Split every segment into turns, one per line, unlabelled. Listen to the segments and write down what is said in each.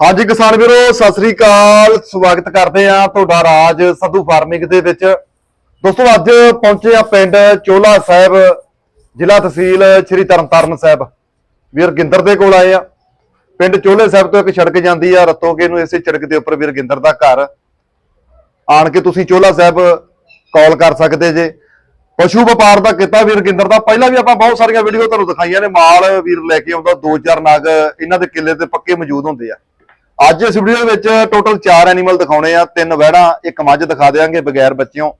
ਹਾਂਜੀ ਕਿਸਾਨ ਵੀਰੋ, ਸਤਿ ਸ੍ਰੀ ਅਕਾਲ। ਸਵਾਗਤ ਕਰਦੇ ਆ ਤੁਹਾਡਾ ਰਾਜ ਸੱਧੂ ਫਾਰਮਿੰਗ ਦੇ ਵਿੱਚ। ਦੋਸਤੋ, ਅੱਜ ਪਹੁੰਚੇ ਆ ਪਿੰਡ ਚੋਲਾ ਸਾਹਿਬ, ਜ਼ਿਲ੍ਹਾ ਤਹਿਸੀਲ ਸ੍ਰੀ ਤਰਨਤਾਰਨ ਸਾਹਿਬ। ਵੀਰ ਗਿੰਦਰ ਦੇ ਕੋਲ ਆਏ ਆ ਪਿੰਡ ਚੋਲੇ ਸਾਹਿਬ ਤੋਂ ਇੱਕ ਸੜਕ ਜਾਂਦੀ ਆ ਰਤੋਗੇ ਨੂੰ ਇਸੇ ਸੜਕ ਦੇ ਉੱਪਰ ਵੀਰ ਗਿੰਦਰ ਦਾ ਘਰ। ਆਣ ਕੇ ਤੁਸੀਂ ਚੋਲਾ ਸਾਹਿਬ ਕਾਲ ਕਰ ਸਕਦੇ ਜੇ। ਪਸ਼ੂ ਵਪਾਰ ਦਾ ਕੀਤਾ ਵੀਰ ਗਿੰਦਰ ਦਾ। ਪਹਿਲਾਂ ਵੀ ਆਪਾਂ ਬਹੁਤ ਸਾਰੀਆਂ ਵੀਡੀਓ ਤੁਹਾਨੂੰ ਦਿਖਾਈਆਂ ਨੇ। ਮਾਲ ਵੀਰ ਲੈ ਕੇ ਆਉਂਦਾ, ਦੋ ਚਾਰ ਨਾਗ ਇਹਨਾਂ ਦੇ ਕਿੱਲੇ ਤੇ ਪੱਕੇ ਮੌਜੂਦ ਹੁੰਦੇ ਆ। ਅੱਜ ਇਸ ਵੀਡੀਓ ਦੇ ਵਿੱਚ ਟੋਟਲ 4 ਐਨੀਮਲ ਦਿਖਾਉਣੇ ਆ, ਤਿੰਨ ਵਹਿੜਾਂ, ਇੱਕ ਮੱਝ ਦਿਖਾ ਦੇਵਾਂਗੇ ਬਗੈਰ ਬੱਚਿਓਂ।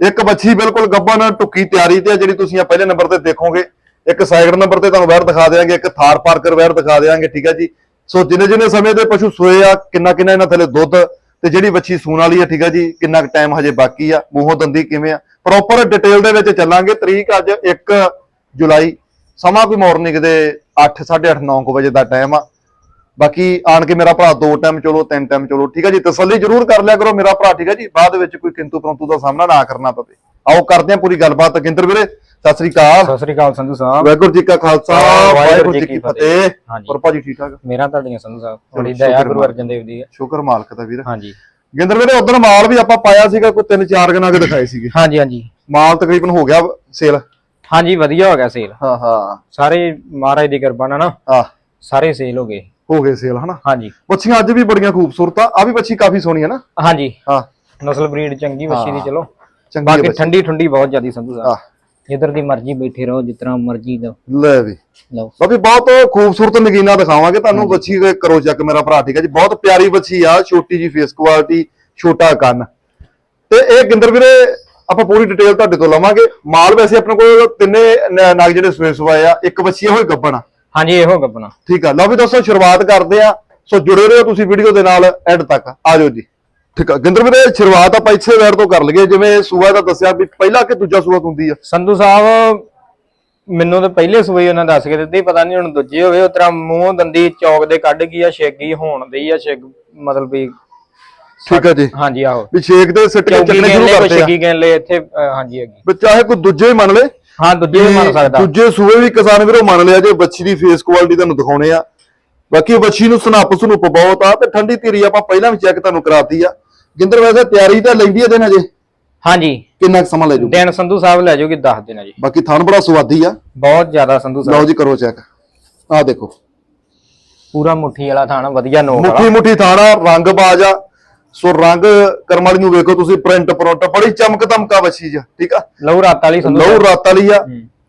ਇੱਕ ਬੱਚੀ ਬਿਲਕੁਲ ਗੱਬਨ ਟੁੱਕੀ ਤਿਆਰੀ ਤੇ ਆ, ਜਿਹੜੀ ਤੁਸੀਂ ਆ ਪਹਿਲੇ ਨੰਬਰ ਤੇ ਦੇਖੋਗੇ। ਇੱਕ ਸਾਈਡ ਨੰਬਰ ਤੇ ਤੁਹਾਨੂੰ ਵਹਿੜ ਦਿਖਾ ਦੇਵਾਂਗੇ ਇੱਕ ਥਾਰ ਪਾਰਕਰ ਵਹਿੜ ਦਿਖਾ ਦੇਵਾਂਗੇ ਠੀਕ ਆ ਜੀ? ਸੋ ਜਿੰਨੇ ਜਿੰਨੇ ਸਮੇਂ ਦੇ ਪਸ਼ੂ ਸੋਏ ਆ, ਕਿੰਨਾ ਕਿੰਨਾ ਇਹਨਾਂ ਥੱਲੇ ਦੁੱਧ ਤੇ ਜਿਹੜੀ ਬੱਚੀ ਸੂਣ ਵਾਲੀ ਆ, ਠੀਕ ਆ ਜੀ? ਕਿੰਨਾ ਕੁ ਟਾਈਮ ਹਜੇ ਬਾਕੀ ਆ? ਮੂੰਹੋਂ ਦੰਦੀ ਕਿਵੇਂ ਆ? ਪ੍ਰੋਪਰ ਡਿਟੇਲ ਦੇ ਵਿੱਚ ਚੱਲਾਂਗੇ। ਤਰੀਕ ਅੱਜ 1 ਜੁਲਾਈ। ਸਮਾਂ ਕੋਈ ਮਾਰਨਿੰਗ ਦੇ 8 8:30 9 ਵਜੇ ਦਾ ਟਾਈਮ ਆ। ਬਾਕੀ ਆਣ ਕੇ ਮੇਰਾ ਭਰਾ ਦੋ ਟਾਈਮ ਚਲੋ ਤਿੰਨ ਟਾਈਮ ਚਲੋ ਠੀਕ ਹੈ ਜੀ? ਤਸੱਲੀ ਜ਼ਰੂਰ ਕਰ ਲਿਆ ਕਰੋ ਮੇਰਾ ਭਰਾ ਠੀਕ ਹੈ ਜੀ? ਬਾਅਦ ਵਿੱਚ ਕੋਈ ਕਿੰਤੂ ਪਰੰਤੂ ਦਾ ਸਾਹਮਣਾ ਨਾ ਕਰਨਾ ਪਵੇ। ਆਓ ਕਰਦੇ ਹਾਂ ਪੂਰੀ ਗੱਲਬਾਤ। ਗਿੰਦਰ ਵੀਰੇ ਸਤਿ ਸ੍ਰੀ ਅਕਾਲ।
ਸਤਿ ਸ੍ਰੀ ਅਕਾਲ ਸੰਧੂ ਸਾਹਿਬ।
ਵਾਹਿਗੁਰੂ ਜੀ ਕਾ ਖਾਲਸਾ ਵਾਹਿਗੁਰੂ ਜੀ ਕੀ ਫਤਿਹ। ਹੋਰ ਭਾਜੀ ਠੀਕ ਠਾਕ?
ਮੇਰਾ ਤੁਹਾਡੀਆਂ ਸੰਧੂ ਸਾਹਿਬ
ਸ਼ੁਕਰ
ਦਇਆ ਗੁਰੂ। ਅਰਜਨ ਦੇਵ ਦੀ ਹੈ
ਸ਼ੁਕਰ ਮਾਲਕ ਦਾ ਵੀਰ।
ਹਾਂਜੀ।
ਗਿੰਦਰ ਵੀਰੇ ਉਧਰ ਮਾਲ ਵੀ ਆਪਾਂ ਪਾਇਆ ਸੀਗਾ ਕੋਈ ਤਿੰਨ ਚਾਰ ਗਣਾ ਕੇ ਦਿਖਾਏ ਸੀਗੇ।
ਹਾਂਜੀ ਹਾਂਜੀ।
ਮਾਲ ਤਕਰੀਬਨ ਹੋ ਗਿਆ ਸੇਲ।
ਹਾਂਜੀ ਵਧੀਆ ਹੋ ਗਿਆ ਸੇਲ।
ਹਾਂ ਹਾਂ।
ਸਾਰੇ ਮਹਾਰਾਜ ਦੀ ਕਿਰਪਾ ਨਾਲ ਨਾ।
ਆ
ਸਾਰੇ ਸੇਲ ਹੋ ਗਏ।
ਹੋ ਗਏ ਸੇਲ ਹਨਾ?
ਹਾਂਜੀ।
ਬੱਚੀਆਂ ਅੱਜ ਵੀ ਬੜੀਆਂ ਖੂਬਸੂਰਤ ਆ ਆ ਵੀ ਬੱਚੀ ਕਾਫੀ ਸੋਹਣੀ ਹੈ ਨਾ?
ਹਾਂਜੀ।
ਹਾਂ।
ਨਸਲ ਬਰੀਡ ਚੰਗੀ ਵੱਛੀ ਦੀ ਚਲੋ।
ਚੰਗੀ
ਬਾਕੀ
ਬੱਚੀ
ਠੰਡੀ ਠੰਡੀ ਬਹੁਤ ਜ਼ਿਆਦੀ ਸੰਧੂ
ਆ
ਸਾਹਿਬ ਜਿੱਧਰ ਦੀ ਮਰਜ਼ੀ ਬੈਠੇ ਰਹੋ ਤਰ੍ਹਾਂ ਮਰਜ਼ੀ ਲਓ
ਲੈ ਵੀ।
ਲਓ।
ਬਾਕੀ ਬਹੁਤ ਖੂਬਸੂਰਤ ਨਗੀਨਾ ਦਿਖਾਵਾਂਗੇ ਤੁਹਾਨੂੰ ਬੱਚੀ ਦੇ ਕਰੋ ਚੱਕ ਮੇਰਾ ਭਰਾ ਠੀਕ ਹੈ ਜੀ। ਬਹੁਤ ਪਿਆਰੀ ਬੱਚੀ ਆ ਛੋਟੀ ਜੀ ਫੇਸ ਕੁਆਲਿਟੀ ਛੋਟਾ ਕੰਨ। ਤੇ ਇਹ ਗਿੰਦਰ ਵੀਰੇ ਆਪਾਂ ਪੂਰੀ ਡਿਟੇਲ ਤੁਹਾਡੇ ਤੋਂ ਲਵਾਂਗੇ। ਮਾਲ ਵੈਸੇ ਆਪਣੇ ਕੋਲ ਤਿੰਨੇ ਨਗ ਜਿਹੜੇ ਸਵੇ ਸਵਾਏ ਆ ਇੱਕ ਬੱਚੀ ਹੋਈ ਗੱਬਣ ਆ।
ਹਾਂਜੀ ਇਹੋ ਗੱਪਣਾ
ਠੀਕ ਆ। ਲਓ ਵੀ ਦੋਸਤੋ ਸ਼ੁਰੂਆਤ ਕਰਦੇ ਆ। ਸੋ ਜੁੜੇ ਰਹੋ ਤੁਸੀਂ ਵੀਡੀਓ ਦੇ ਨਾਲ ਐਂਡ ਤੱਕ। ਆ ਜਾਓ ਜੀ। ਠੀਕ ਆ। ਗਿੰਦਰ ਵੀਰੇ ਸ਼ੁਰੂਆਤ ਆਪਾਂ ਇੱਥੇ ਵੈਰ ਤੋਂ ਕਰ ਲਈਏ। ਜਿਵੇਂ ਸੂਆ ਦਾ ਦੱਸਿਆ ਵੀ ਪਹਿਲਾ ਕਿ ਦੂਜਾ ਸੂਆ ਹੁੰਦੀ ਆ?
ਸੰਧੂ ਸਾਹਿਬ ਮੈਨੂੰ ਤਾਂ ਪਹਿਲੇ ਸੂਈ ਉਹਨਾਂ ਦੱਸ ਕੇ ਦਿੱਤੀ ਪਤਾ ਨਹੀਂ ਹੁਣ ਦੂਜੇ ਹੋਵੇ। ਉਹ ਤਰ੍ਹਾਂ ਮੂੰਹ ਦੰਦੀ ਚੌਕ ਦੇ ਕੱਢ ਗਈ ਆ ਛੇਗੀ ਹੋਣ ਦੀ ਆ ਛੇਗ ਮਤਲਬ ਵੀ
ਠੀਕ ਆ ਜੀ।
ਹਾਂਜੀ ਆਹੋ।
ਵੀ ਛੇਕ ਦੇ ਸਿੱਟ ਕੇ ਚੱਕਣੇ ਸ਼ੁਰੂ ਕਰਦੇ ਆ।
ਛੇਗੀ ਕਹਿੰਦੇ ਇੱਥੇ ਹਾਂਜੀ ਹੈਗੀ।
ਵੀ ਚਾਹੇ ਕੋਈ ਦੂਜੇ ਹੀ ਮੰਨ ਲੇ
ਹਾਂ ਦੂਜੇ ਵੀ ਮੰਨ ਸਕਦਾ।
ਦੂਜੇ ਸੂਏ ਵੀ ਕਿਸਾਨ ਵੀਰੋ ਮੰਨ ਲਿਆ ਜੇ ਬੱਚੀ ਦੀ ਫੇਸ ਕੁਆਲਿਟੀ ਤੁਹਾਨੂੰ ਦਿਖਾਉਣੇ ਆ। ਬਾਕੀ ਬੱਚੀ ਨੂੰ ਸਨੱਪ ਸਨੂਪ ਬਹੁਤ ਆ ਤੇ ਠੰਡੀ ਧੀਰੀ ਆਪਾਂ ਪਹਿਲਾਂ ਵੀ ਚੈੱਕ ਤੁਹਾਨੂੰ ਕਰਾਤੀ ਆ। ਜਿੰਦਰ ਵੈਸੇ ਤਿਆਰੀ ਤਾਂ ਲੈਂਦੀ ਆ ਦਿਨ ਅਜੇ?
ਹਾਂਜੀ।
ਕਿੰਨਾ ਕੁ ਸਮਾਂ ਲੈ ਜੂ
ਦਿਨ ਸੰਧੂ ਸਾਹਿਬ ਲੈ ਜਾਓਗੇ 10 ਦਿਨ ਜੀ
ਬਾਕੀ ਥਣ ਬੜਾ ਸਵਾਦੀ ਆ।
ਬਹੁਤ ਜ਼ਿਆਦਾ ਸੰਧੂ
ਲਓ
ਸਾਹਿਬ
ਜੀ ਕਰੋ ਚੈੱਕ ਆ ਦੇਖੋ।
ਪੂਰਾ ਮੁੱਠੀ ਵਾਲਾ ਥਾਣਾ ਵਧੀਆ ਨੋਕ ਵਾਲਾ।
ਮੁੱਠੀ ਮੁੱਠੀ ਥਾਣਾ ਰੰਗ ਬਾਜ ਆ। ਸੋ ਰੰਗ ਕਰਮ ਵਾਲੀ ਨੂੰ ਵੇਖੋ ਤੁਸੀਂ ਪ੍ਰਿੰਟ ਪ੍ਰਿੰਟ ਬੜੀ ਚਮਕ ਦਮਕਾ ਬੱਚੀ ਜਾ ਠੀਕ ਆ?
ਲਹੂ ਰਾਤ ਵਾਲੀ ਸੰਧੂ
ਲਹੂ। ਰਾਤ ਵਾਲੀ ਆ।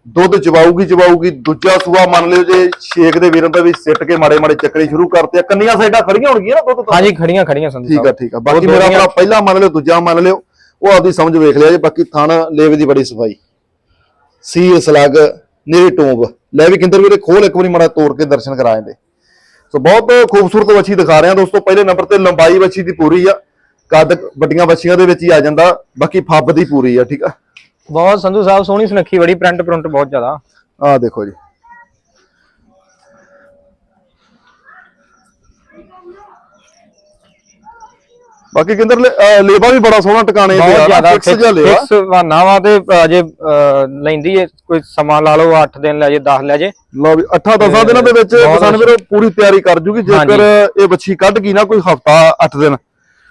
ਦੁੱਧ ਚਵਾਊਗੀ ਚਵਾਊਗੀ ਦੂਜਾ ਸੂਆ ਮੰਨ ਲਿਓ ਜੇ ਛੇਕ ਦੇ ਵੀਰਾਂ ਦਾ ਵੀ ਸਿੱਟ ਕੇ ਮਾੜੇ ਮਾੜੇ ਚੱਕਰੇ ਸ਼ੁਰੂ ਕਰਤੇ ਆ ਕੰਨੀਆਂ ਸਾਈਡਾਂ ਖੜੀਆਂ ਹੋਣਗੀਆਂ ਨਾ ਦੁੱਧ
ਹਾਂਜੀ ਖੜੀਆਂ ਖੜੀਆਂ ਸੰਧੂ
ਠੀਕ ਆ ਠੀਕ ਆ। ਬਾਕੀ ਮੇਰਾ ਭਰਾ ਪਹਿਲਾ ਮੰਨ ਲਿਓ ਦੂਜਾ ਮੰਨ ਲਿਓ ਉਹ ਆਪਦੀ ਸਮਝ ਵੇਖ ਲਿਆ ਜੇ ਬਾਕੀ ਥਣ ਲੇਵੇ ਦੀ ਬੜੀ ਸਫ਼ਾਈ। ਸੀ ਸਲੱਗ ਨੀਰੀ ਟੂਬ। ਲੈ ਵੀ ਕਿੰਦਰ ਵੀਰੇ ਖੋਲ ਇੱਕ ਵਾਰੀ ਮਾੜਾ ਤੋੜ ਕੇ ਦਰਸ਼ਨ ਕਰਾ ਜਾਂਦੇ ਸੋ ਬਹੁਤ ਖੂਬਸੂਰਤ ਬੱਚੀ ਦਿਖਾ ਰਹੇ ਆ ਦੋਸਤੋ। ਪਹਿਲੇ ਨੰਬਰ ਤੇ ਲੰਬਾਈ ਬੱਚੀ ਦੀ ਪੂਰੀ ਆ। ਕੱਦ ਵੱਡੀਆਂ ਬੱਚੀਆਂ ਦੇ ਵਿੱਚ ਹੀ ਆ ਜਾਂਦਾ। ਬਾਕੀ ਫੱਬ ਦੀ ਪੂਰੀ ਆ ਠੀਕ ਆ।
ਬਹੁਤ ਸੰਧੂ ਸਾਹਿਬ ਸੋਹਣੀ ਸੁਨੱਖੀ ਬੜੀ ਪ੍ਰਿੰਟ ਪ੍ਰਿੰਟ ਬਹੁਤ ਜ਼ਿਆਦਾ।
ਆ ਦੇਖੋ ਜੀ। ਬਾਕੀ ਕਿੰਦਰ ਲੇਬਾ ਵੀ ਬੜਾ ਸੋਹਣਾ ਟਿਕਾਣੇ ਤੇ ਆ
ਜ਼ਿਆਦਾ
ਫਿਕਸ ਜਿਹਾ ਲੇਵਾ।
ਫਿਕਸ ਬਹਾਨਾ ਵਾ ਤੇ ਅਜੇ ਲੈਂਦੀ ਏ ਕੋਈ ਸਮਾਂ ਲਾ ਲਓ 8 ਦਿਨ ਲੈ ਜੇ 10 ਲੈ ਜੇ।
ਲਓ ਵੀ 8-10 ਦਿਨਾਂ ਦੇ ਵਿੱਚ ਕਿਸਾਨ ਵੀਰੋ ਪੂਰੀ ਤਿਆਰੀ ਕਰ ਜੂਗੀ ਜੇਕਰ ਇਹ ਬੱਚੀ ਕੱਢ ਗਈ ਨਾ ਕੋਈ ਹਫਤਾ 8 ਦਿਨ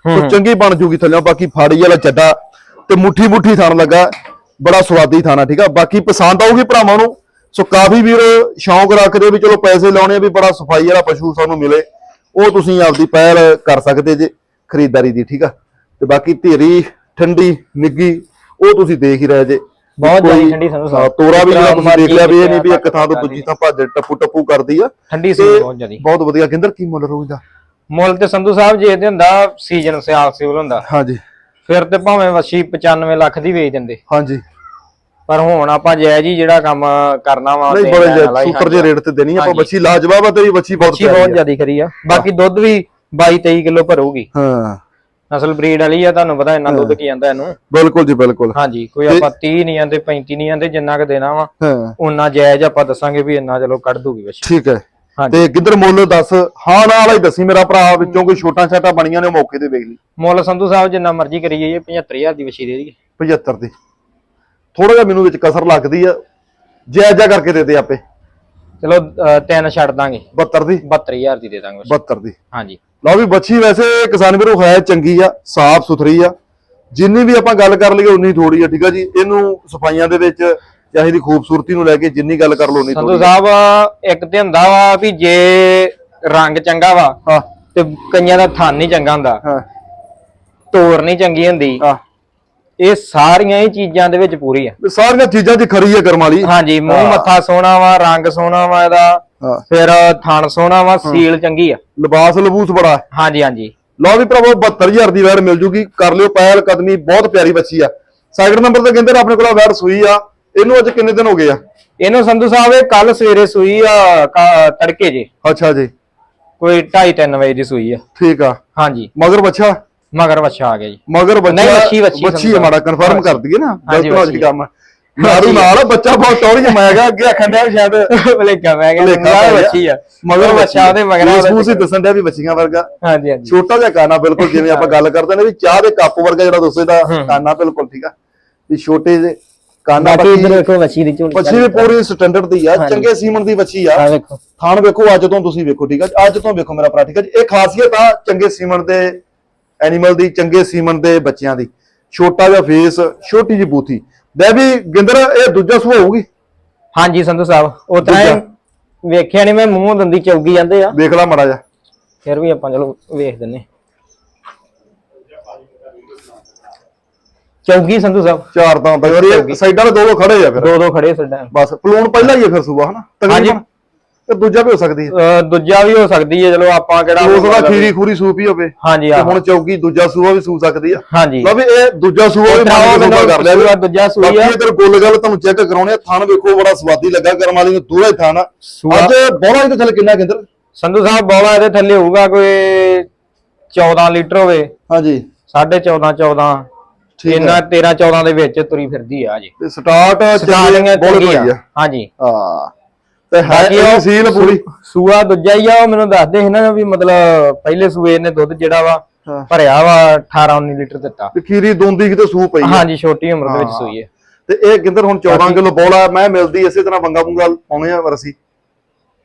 ਤਾਂ ਚੰਗੀ ਬਣ ਜੂਗੀ ਥੱਲੇ ਬਾਕੀ ਫਾੜੀ ਵਾਲਾ ਚੱਡਾ ਤੇ ਮੁੱਠੀ ਮੁੱਠੀ ਥਣ ਲੱਗਾ। ਬੜਾ ਸਵਾਦੀ ਥਾਣਾ ਠੀਕ ਆ? ਬਾਕੀ ਪਸੰਦ ਆਊਗੀ ਭਰਾਵਾਂ ਨੂੰ। ਸੋ ਕਾਫੀ ਵੀਰ ਸ਼ੌਂਕ ਰੱਖਦੇ ਵੀ ਚਲੋ ਪੈਸੇ ਲਾਉਣੇ ਆ ਵੀ ਬੜਾ ਸਫ਼ਾਈ ਵਾਲਾ ਪਸ਼ੂ ਸਾਨੂੰ ਮਿਲੇ। ਉਹ ਤੁਸੀਂ ਆਪਦੀ ਪਹਿਲ ਕਰ ਸਕਦੇ ਜੇ। ਖਰੀਦਦਾਰੀ ਦੀ ਠੀਕ ਆ? ਤੇ ਬਾਕੀ ਧੀਰੀ ਠੰਡੀ ਨਿੱਗੀ ਉਹ ਤੁਸੀਂ ਦੇਖ ਹੀ ਰਹੇ ਜੇ।
ਬਹੁਤ ਜ਼ਿਆਦਾ ਠੰਡੀ ਸਾਨੂੰ
ਹਾਂ, ਤੋਰਾ ਵੀ ਜਿਹੜਾ ਤੁਸੀਂ ਦੇਖ ਲਿਆ ਵੀ ਇਹ ਨਹੀਂ ਵੀ ਇੱਕ ਥਾਂ ਤੋਂ ਦੂਜੀ ਥਾਂ ਭੱਜ ਟੱਪੂ ਟੱਪੂ ਕਰਦੀ ਆ।
ਠੰਡੀ ਸੀ ਬਹੁਤ ਜ਼ਿਆਦਾ।
ਬਹੁਤ ਵਧੀਆ। ਕਿੰਦਰ ਕੀ ਮੁੱਲ ਰਹੂਗਾ
ਮੁੱਲ ਤੇ ਸੰਧੂ ਸਾਹਿਬ ਜੇ ਇਹਦੇ ਹੁੰਦਾ ਸੀਜ਼ਨ ਸਿਆਲ ਸਿਵਲ ਹੁੰਦਾ।
ਹਾਂਜੀ।
ਫਿਰ ਤੇ ਭਾਵੇਂ ਵਸੀ 95 ਲੱਖ ਦੀ ਵੇਚ ਦਿੰਦੇ।
ਹਾਂਜੀ।
ਪਰ ਹੁਣ ਆਪਾਂ ਜਾਇਜ਼ ਹੀ ਜਿਹੜਾ ਕੰਮ ਕਰਨਾ ਵਾ
ਨਹੀਂ ਬੜੇ ਸੁਪਰ ਜੇ ਰੇਟ ਤੇ ਦੇਣੀ ਆਪਾਂ। ਬੱਚੀ ਲਾਜਵਾਬ ਆ ਤੇਰੀ ਬੱਚੀ ਬਹੁਤ
ਬਹੁਤ। ਜ਼ਿਆਦਾ ਖਰੀ ਆ। ਬਾਕੀ ਦੁੱਧ ਵੀ 22 23 ਕਿਲੋ ਭਰੂਗੀ।
ਹਾਂ।
ਨਸਲ ਬਰੀਡ ਵਾਲੀ ਆ ਤੁਹਾਨੂੰ ਪਤਾ ਇੰਨਾ ਦੁੱਧ ਕੀ ਜਾਂਦਾ ਇਹਨੂੰ।
ਬਿਲਕੁਲ ਜੀ ਬਿਲਕੁਲ।
ਹਾਂਜੀ ਕੋਈ ਆਪਾਂ 30 ਨਹੀਂ ਆਂਦੇ 35 ਨਹੀਂ ਆਂਦੇ ਜਿੰਨਾ ਕ ਦੇਣਾ ਵਾ ਉਹਨਾਂ ਜਾਇਜ਼ ਆਪਾਂ ਦੱਸਾਂਗੇ ਵੀ ਇੰਨਾ ਚਲੋ ਕੱਢ ਦੂਗੀ ਬੱਚੀ।
ਠੀਕ ਹੈ। ਤੇ ਕਿੰਦਰ ਮੁੱਲ ਦੱਸ ਹਾਂ ਨਾਲ ਹੀ ਦੱਸੀ ਮੇਰਾ ਭਰਾ ਵਿੱਚੋਂ ਕੋਈ ਛੋਟਾ ਛਾਟਾ ਬਣੀਆਂ ਨੇ ਮੌਕੇ ਤੇ ਵੇਖ ਲਈ।
ਮੁੱਲ ਸੰਧੂ ਸਾਹਿਬ ਜਿੰਨਾ ਮਰਜ਼ੀ ਕਰੀ ਜਾਈਏ 75000 ਦੀ ਬੱਚੀ ਦੇ ਦਈਏ।
75 ਦੀ। ਥੋੜਾ ਜਿਹਾ ਮੈਨੂੰ ਵਿੱਚ ਕਸਰ ਲੱਗਦੀ ਆ ਜਾਇਜ਼ਾ ਕਰਕੇ ਦੇ ਦੇ ਆਪੇ।
ਚਲੋ ਤਿੰਨ ਛੱਡ ਦਾਂਗੇ।
72 ਦੀ।
72000 ਦੀ ਦੇ ਦਾਂਗੇ ਬੱਚੀ।
72 ਦੀ।
ਹਾਂਜੀ।
ਲਓ ਵੀ ਬੱਚੀ ਵੈਸੇ ਕਿਸਾਨ ਵੀਰੋ ਹੈ ਚੰਗੀ ਆ ਸਾਫ਼ ਸੁਥਰੀ ਆ। ਜਿੰਨੀ ਵੀ ਆਪਾਂ ਗੱਲ ਕਰ ਲਈਏ ਉਨੀ ਥੋੜੀ ਆ ਠੀਕ ਆ ਜੀ? ਇਹਨੂੰ ਸਫਾਈਆਂ ਦੇ ਵਿੱਚ ਚਾਹੇ ਦੀ ਖੂਬਸੂਰਤੀ ਨੂੰ ਲੈ ਕੇ ਜਿੰਨੀ ਗੱਲ ਕਰ ਲਓ ਉਨੀ
ਸੰਧੂ
ਥੋੜੀ
ਸਾਹਿਬ ਇੱਕ ਤੇ ਹੁੰਦਾ ਵਾ ਵੀ ਜੇ ਰੰਗ ਚੰਗਾ ਵਾ
ਹਾਂ।
ਤੇ ਕਈਆਂ ਦਾ ਥਣ ਨਹੀਂ ਚੰਗਾ ਹੁੰਦਾ।
ਹਾਂ।
ਤੋਰ ਨਹੀਂ ਚੰਗੀ ਹੁੰਦੀ।
ਹਾਂ।
ਇਹ ਸਾਰੀਆਂ ਹੀ ਚੀਜ਼ਾਂ ਦੇ ਵਿੱਚ ਪੂਰੀ ਆ।
ਸਾਰੀਆਂ ਚੀਜ਼ਾਂ 'ਚ ਖਰੀ ਆ ਕਰਮ ਵਾਲੀ।
ਹਾਂਜੀ ਮੂੰਹ ਮੱਥਾ ਸੋਹਣਾ ਵਾ ਰੰਗ ਸੋਹਣਾ ਵਾ ਇਹਦਾ। ਫਿਰ ਥਣ ਸੋਹਣਾ ਵਾ ਸੀਲ ਚੰਗੀ ਆ।
ਲਿਬਾਸ ਲਬੂਸ ਬੜਾ। ਹੈ।
ਹਾਂਜੀ ਹਾਂਜੀ।
ਲਓ ਵੀ ਭਰਾਵੋ 72000 ਦੀ ਵੈੜ ਮਿਲ ਜੂਗੀ। ਕਰ ਲਿਓ ਪਹਿਲ ਕਦਮੀ ਬਹੁਤ ਪਿਆਰੀ ਬੱਚੀ ਆ। ਸੈਕਿੰਡ ਨੰਬਰ ਤੇ ਕਹਿੰਦੇ ਨੇ ਆਪਣੇ ਕੋਲ ਵੈੜ ਸੂਈ ਆ। ਇਹਨੂੰ ਅੱਜ ਕਿੰਨੇ ਦਿਨ ਹੋ ਗਏ ਆ?
ਇਹਨੂੰ ਸੰਧੂ ਸਾਹਿਬ ਇਹ ਕੱਲ ਸਵੇਰੇ ਸੂਈ ਆ ਕ- ਤੜਕੇ ਜੇ।
ਅੱਛਾ ਜੀ।
ਕੋਈ 2:30 3 ਵਜੇ ਦੀ ਸੂਈ ਆ।
ਠੀਕ ਆ।
ਹਾਂਜੀ।
ਮਗਰ ਬੱਚਾ
ਮਗਰ ਵੱਛਾ ਆ ਗਿਆ ਜੀ।
ਮਗਰ ਬੱਚਾ
ਨਹੀਂ, ਵੱਛੀ- ਵੱਛੀ
ਬੱਚੀ ਹੈ
ਸਮਝੋ।
ਮਾੜਾ ਕਨਫਰਮ
ਵੱਛੀ।
ਕਰ ਦਈਏ ਨਾ।
ਹਾਂਜੀ,
ਗਲਤ ਹੋ
ਵੱਛੀ।
ਕੰਮ ਨਾਰੂ ਨਾਲ ਬੱਚਾ ਬਹੁਤ ਟੌਰੀ ਜਮਾਇਆ ਗਿਆ ਅੱਗੇ ਆਖਣ ਡਿਆ ਵੀ ਸ਼ਾਇਦ
ਭਲੇਖਾ ਪੈ ਗਿਆ
ਭੁਲੇਖਾ
ਮਗਰ
ਪੈ ਗਿਆ।
ਵੱਛੀ ਆ।
ਮਗਰ
ਵੱਛਾ ਉਹਦੇ ਮਗਰ
ਉਸ ਮੂੰਹ ਸੀ ਦੱਸਣ ਡਿਆ ਵੀ ਬੱਚੀਆਂ ਵਰਗਾ।
ਹਾਂਜੀ ਹਾਂਜੀ।
ਛੋਟਾ ਜਿਹਾ ਕਾਨਾ ਬਿਲਕੁਲ ਜਿਵੇਂ ਆਪਾਂ ਗੱਲ ਕਰਦੇ ਨੇ ਵੀ ਚਾਹ ਦੇ ਕੱਪ ਵਰਗਾ ਜਿਹੜਾ ਦੋਸੇ ਦਾ ਕਾਨਾ ਬਿਲਕੁਲ ਠੀਕ ਆ। ਵੀ ਛੋਟੇ ਜਿਹੇ ਕਾਨਾ
ਬਾਕੀ ਇਧਰ ਵੇਖੋ ਵੱਛੀ ਦੀ ਝੋਲੀ
ਬੱਚੀ ਵੀ ਪੂਰੀ ਸਟੈਂਡਰਡ ਦੀ ਆ ਚੰਗੇ ਸੀਮਨ ਦੀ ਬੱਚੀ ਆ।
ਆ ਵੇਖੋ।
ਥਾਣ ਵੇਖੋ ਅੱਜ ਤੋਂ ਤੁਸੀਂ ਵੇਖੋ ਠੀਕ ਆ ਅੱਜ ਤੋਂ ਵੇਖੋ ਮੇਰਾ ਭਰਾ ਠੀਕ ਆ ਜੀ। ਇਹ ਖਾਸੀਅਤ ਆ ਚੰਗੇ ਸੀਮਨ ਦੇ ਐਨੀਮਲ ਦੀ ਚੰਗੇ ਸੀਮਨ ਦੇ ਬੱਚਿਆਂ ਦੀ। ਛੋਟਾ ਜਿਹਾ ਫੇਸ ਛੋਟੀ ਜਿਹੀ ਬੂਥੀ। ਬੇਬੀ ਗਿੰਦਰ ਇਹ ਦੂਜਾ ਸੁਭਾਅ ਹੋਊਗੀ।
ਹਾਂਜੀ ਸੰਧੂ ਸਾਹਿਬ ਉਹ ਤਰ੍ਹਾਂ ਹੀ ਵੇਖਿਆ ਨਹੀਂ ਮੈਂ ਮੂੰਹ ਦੰਦੀ ਚੌਗੀ ਜਾਂਦੇ ਆ।
ਦੇਖ ਲੈ ਮੜਾ ਜਾ
ਫਿਰ ਵੀ ਆਪਾਂ ਚਲੋ ਵੇਖ ਦਿੰਨੇ। ਚੌਗੀ ਸੰਧੂ ਸਾਹਿਬ।
ਚਾਰ ਤਾਂ ਬਈ ਸਾਈਡਾਂ ਦੇ ਦੋ ਦੋ ਖੜੇ ਆ ਫਿਰ।
ਦੋ ਦੋ ਖੜੇ ਛੱਡਾਂ
ਬਸ ਪਲੂਣ ਪਹਿਲਾਂ ਹੀ ਆ ਫਿਰ ਸੁਬਾ ਹਨਾ? ਤਕਰੀਬਨ। ਤੇ ਦੂਜਾ ਵੀ ਹੋ ਸਕਦੀ ਹੈ।
ਅਹ ਦੂਜਾ ਵੀ ਹੋ ਸਕਦੀ ਹੈ ਚਲੋ ਆਪਾਂ ਕਿਹੜਾ
ਉਸ ਦਾ ਖੀਰੀ ਖੂਰੀ ਸੂਪ ਹੀ ਹੋਵੇ।
ਹਾਂਜੀ
ਤੇ
ਆ
ਹੁਣ ਚੌਕੀ ਦੂਜਾ ਸੂਆ ਵੀ ਸੂ ਸਕਦੀ ਆ।
ਹਾਂਜੀ।
ਲਓ ਵੀ ਇਹ ਦੂਜਾ ਸੂਆ ਵੀ ਮੰਨ ਸੂਆ ਕਰ ਲਿਆ ਵੀ।
ਦੂਜਾ ਸੂਈ
ਬਾਕੀ। ਇਧਰ ਗੁੱਲ ਗੱਲ ਤੁਹਾਨੂੰ ਚੈੱਕ ਕਰਾਉਣੇ ਆ। ਥਣ ਵੇਖੋ ਬੜਾ ਸਵਾਦੀ ਲੱਗਾ ਕਰਮ ਵਾਲੀ ਨੂੰ ਦੂਰਾ ਹੀ ਥਣ ਆ।
ਸੂਆ-
ਅੱਜ ਬੋਲਾ ਇਹਦੇ ਥੱਲੇ ਕਿੰਨਾ ਕਿੰਦਰ?
ਸੰਧੂ ਸਾਹਿਬ ਬੋਲਾ ਇਹਦੇ ਥੱਲੇ ਹੋਊਗਾ ਕੋਈ 14 ਲੀਟਰ ਹੋਵੇ।
ਹਾਂਜੀ।
14.5 14
ਠੀਕ ਹੈ।
13 14 ਦੇ ਵਿੱਚ ਤੁਰੀ ਫਿਰਦੀ ਆ ਜੀ
ਤੇ ਸਟਾਰਟ ਬੋਲ ਹੋਈ
ਆ।
ਆ।
ਹਾਂਜੀ।
ਹਾਂ। ਤੇ ਹੈ
ਬਾਕੀ
ਸੀਲ ਪੂਰੀ।
ਸੂਆ ਦੂਜਾ ਹੀ ਆ ਉਹ ਮੈਨੂੰ ਦੱਸਦੇ ਸੀ ਨਾ ਵੀ ਮਤਲਬ ਪਹਿਲੇ ਸੂਏ ਨੇ ਦੁੱਧ ਜਿਹੜਾ ਵਾ
ਹਾਂ।
ਭਰਿਆ ਵਾ 18 19 ਲੀਟਰ ਦਿੱਤਾ।
ਤੇ ਖੀਰੀ ਦੋਂਦੀ ਕਿਤੇ ਸੂ ਪਈ ਆ।
ਹਾਂਜੀ ਛੋਟੀ ਉਮਰ ਦੇ ਵਿੱਚ
ਹਾਂ।
ਸੂਈ ਹੈ
ਤੇ ਇਹ ਕਿੰਦਰ ਹੁਣ 14 ਕਿਲੋ ਬੋਲਾ ਮੈਂ ਮਿਲਦੀ ਇਸੇ ਤਰ੍ਹਾਂ ਬੰਗਾ ਬੰਗਾ ਪਾਉਣੇ ਆ ਰਸੀ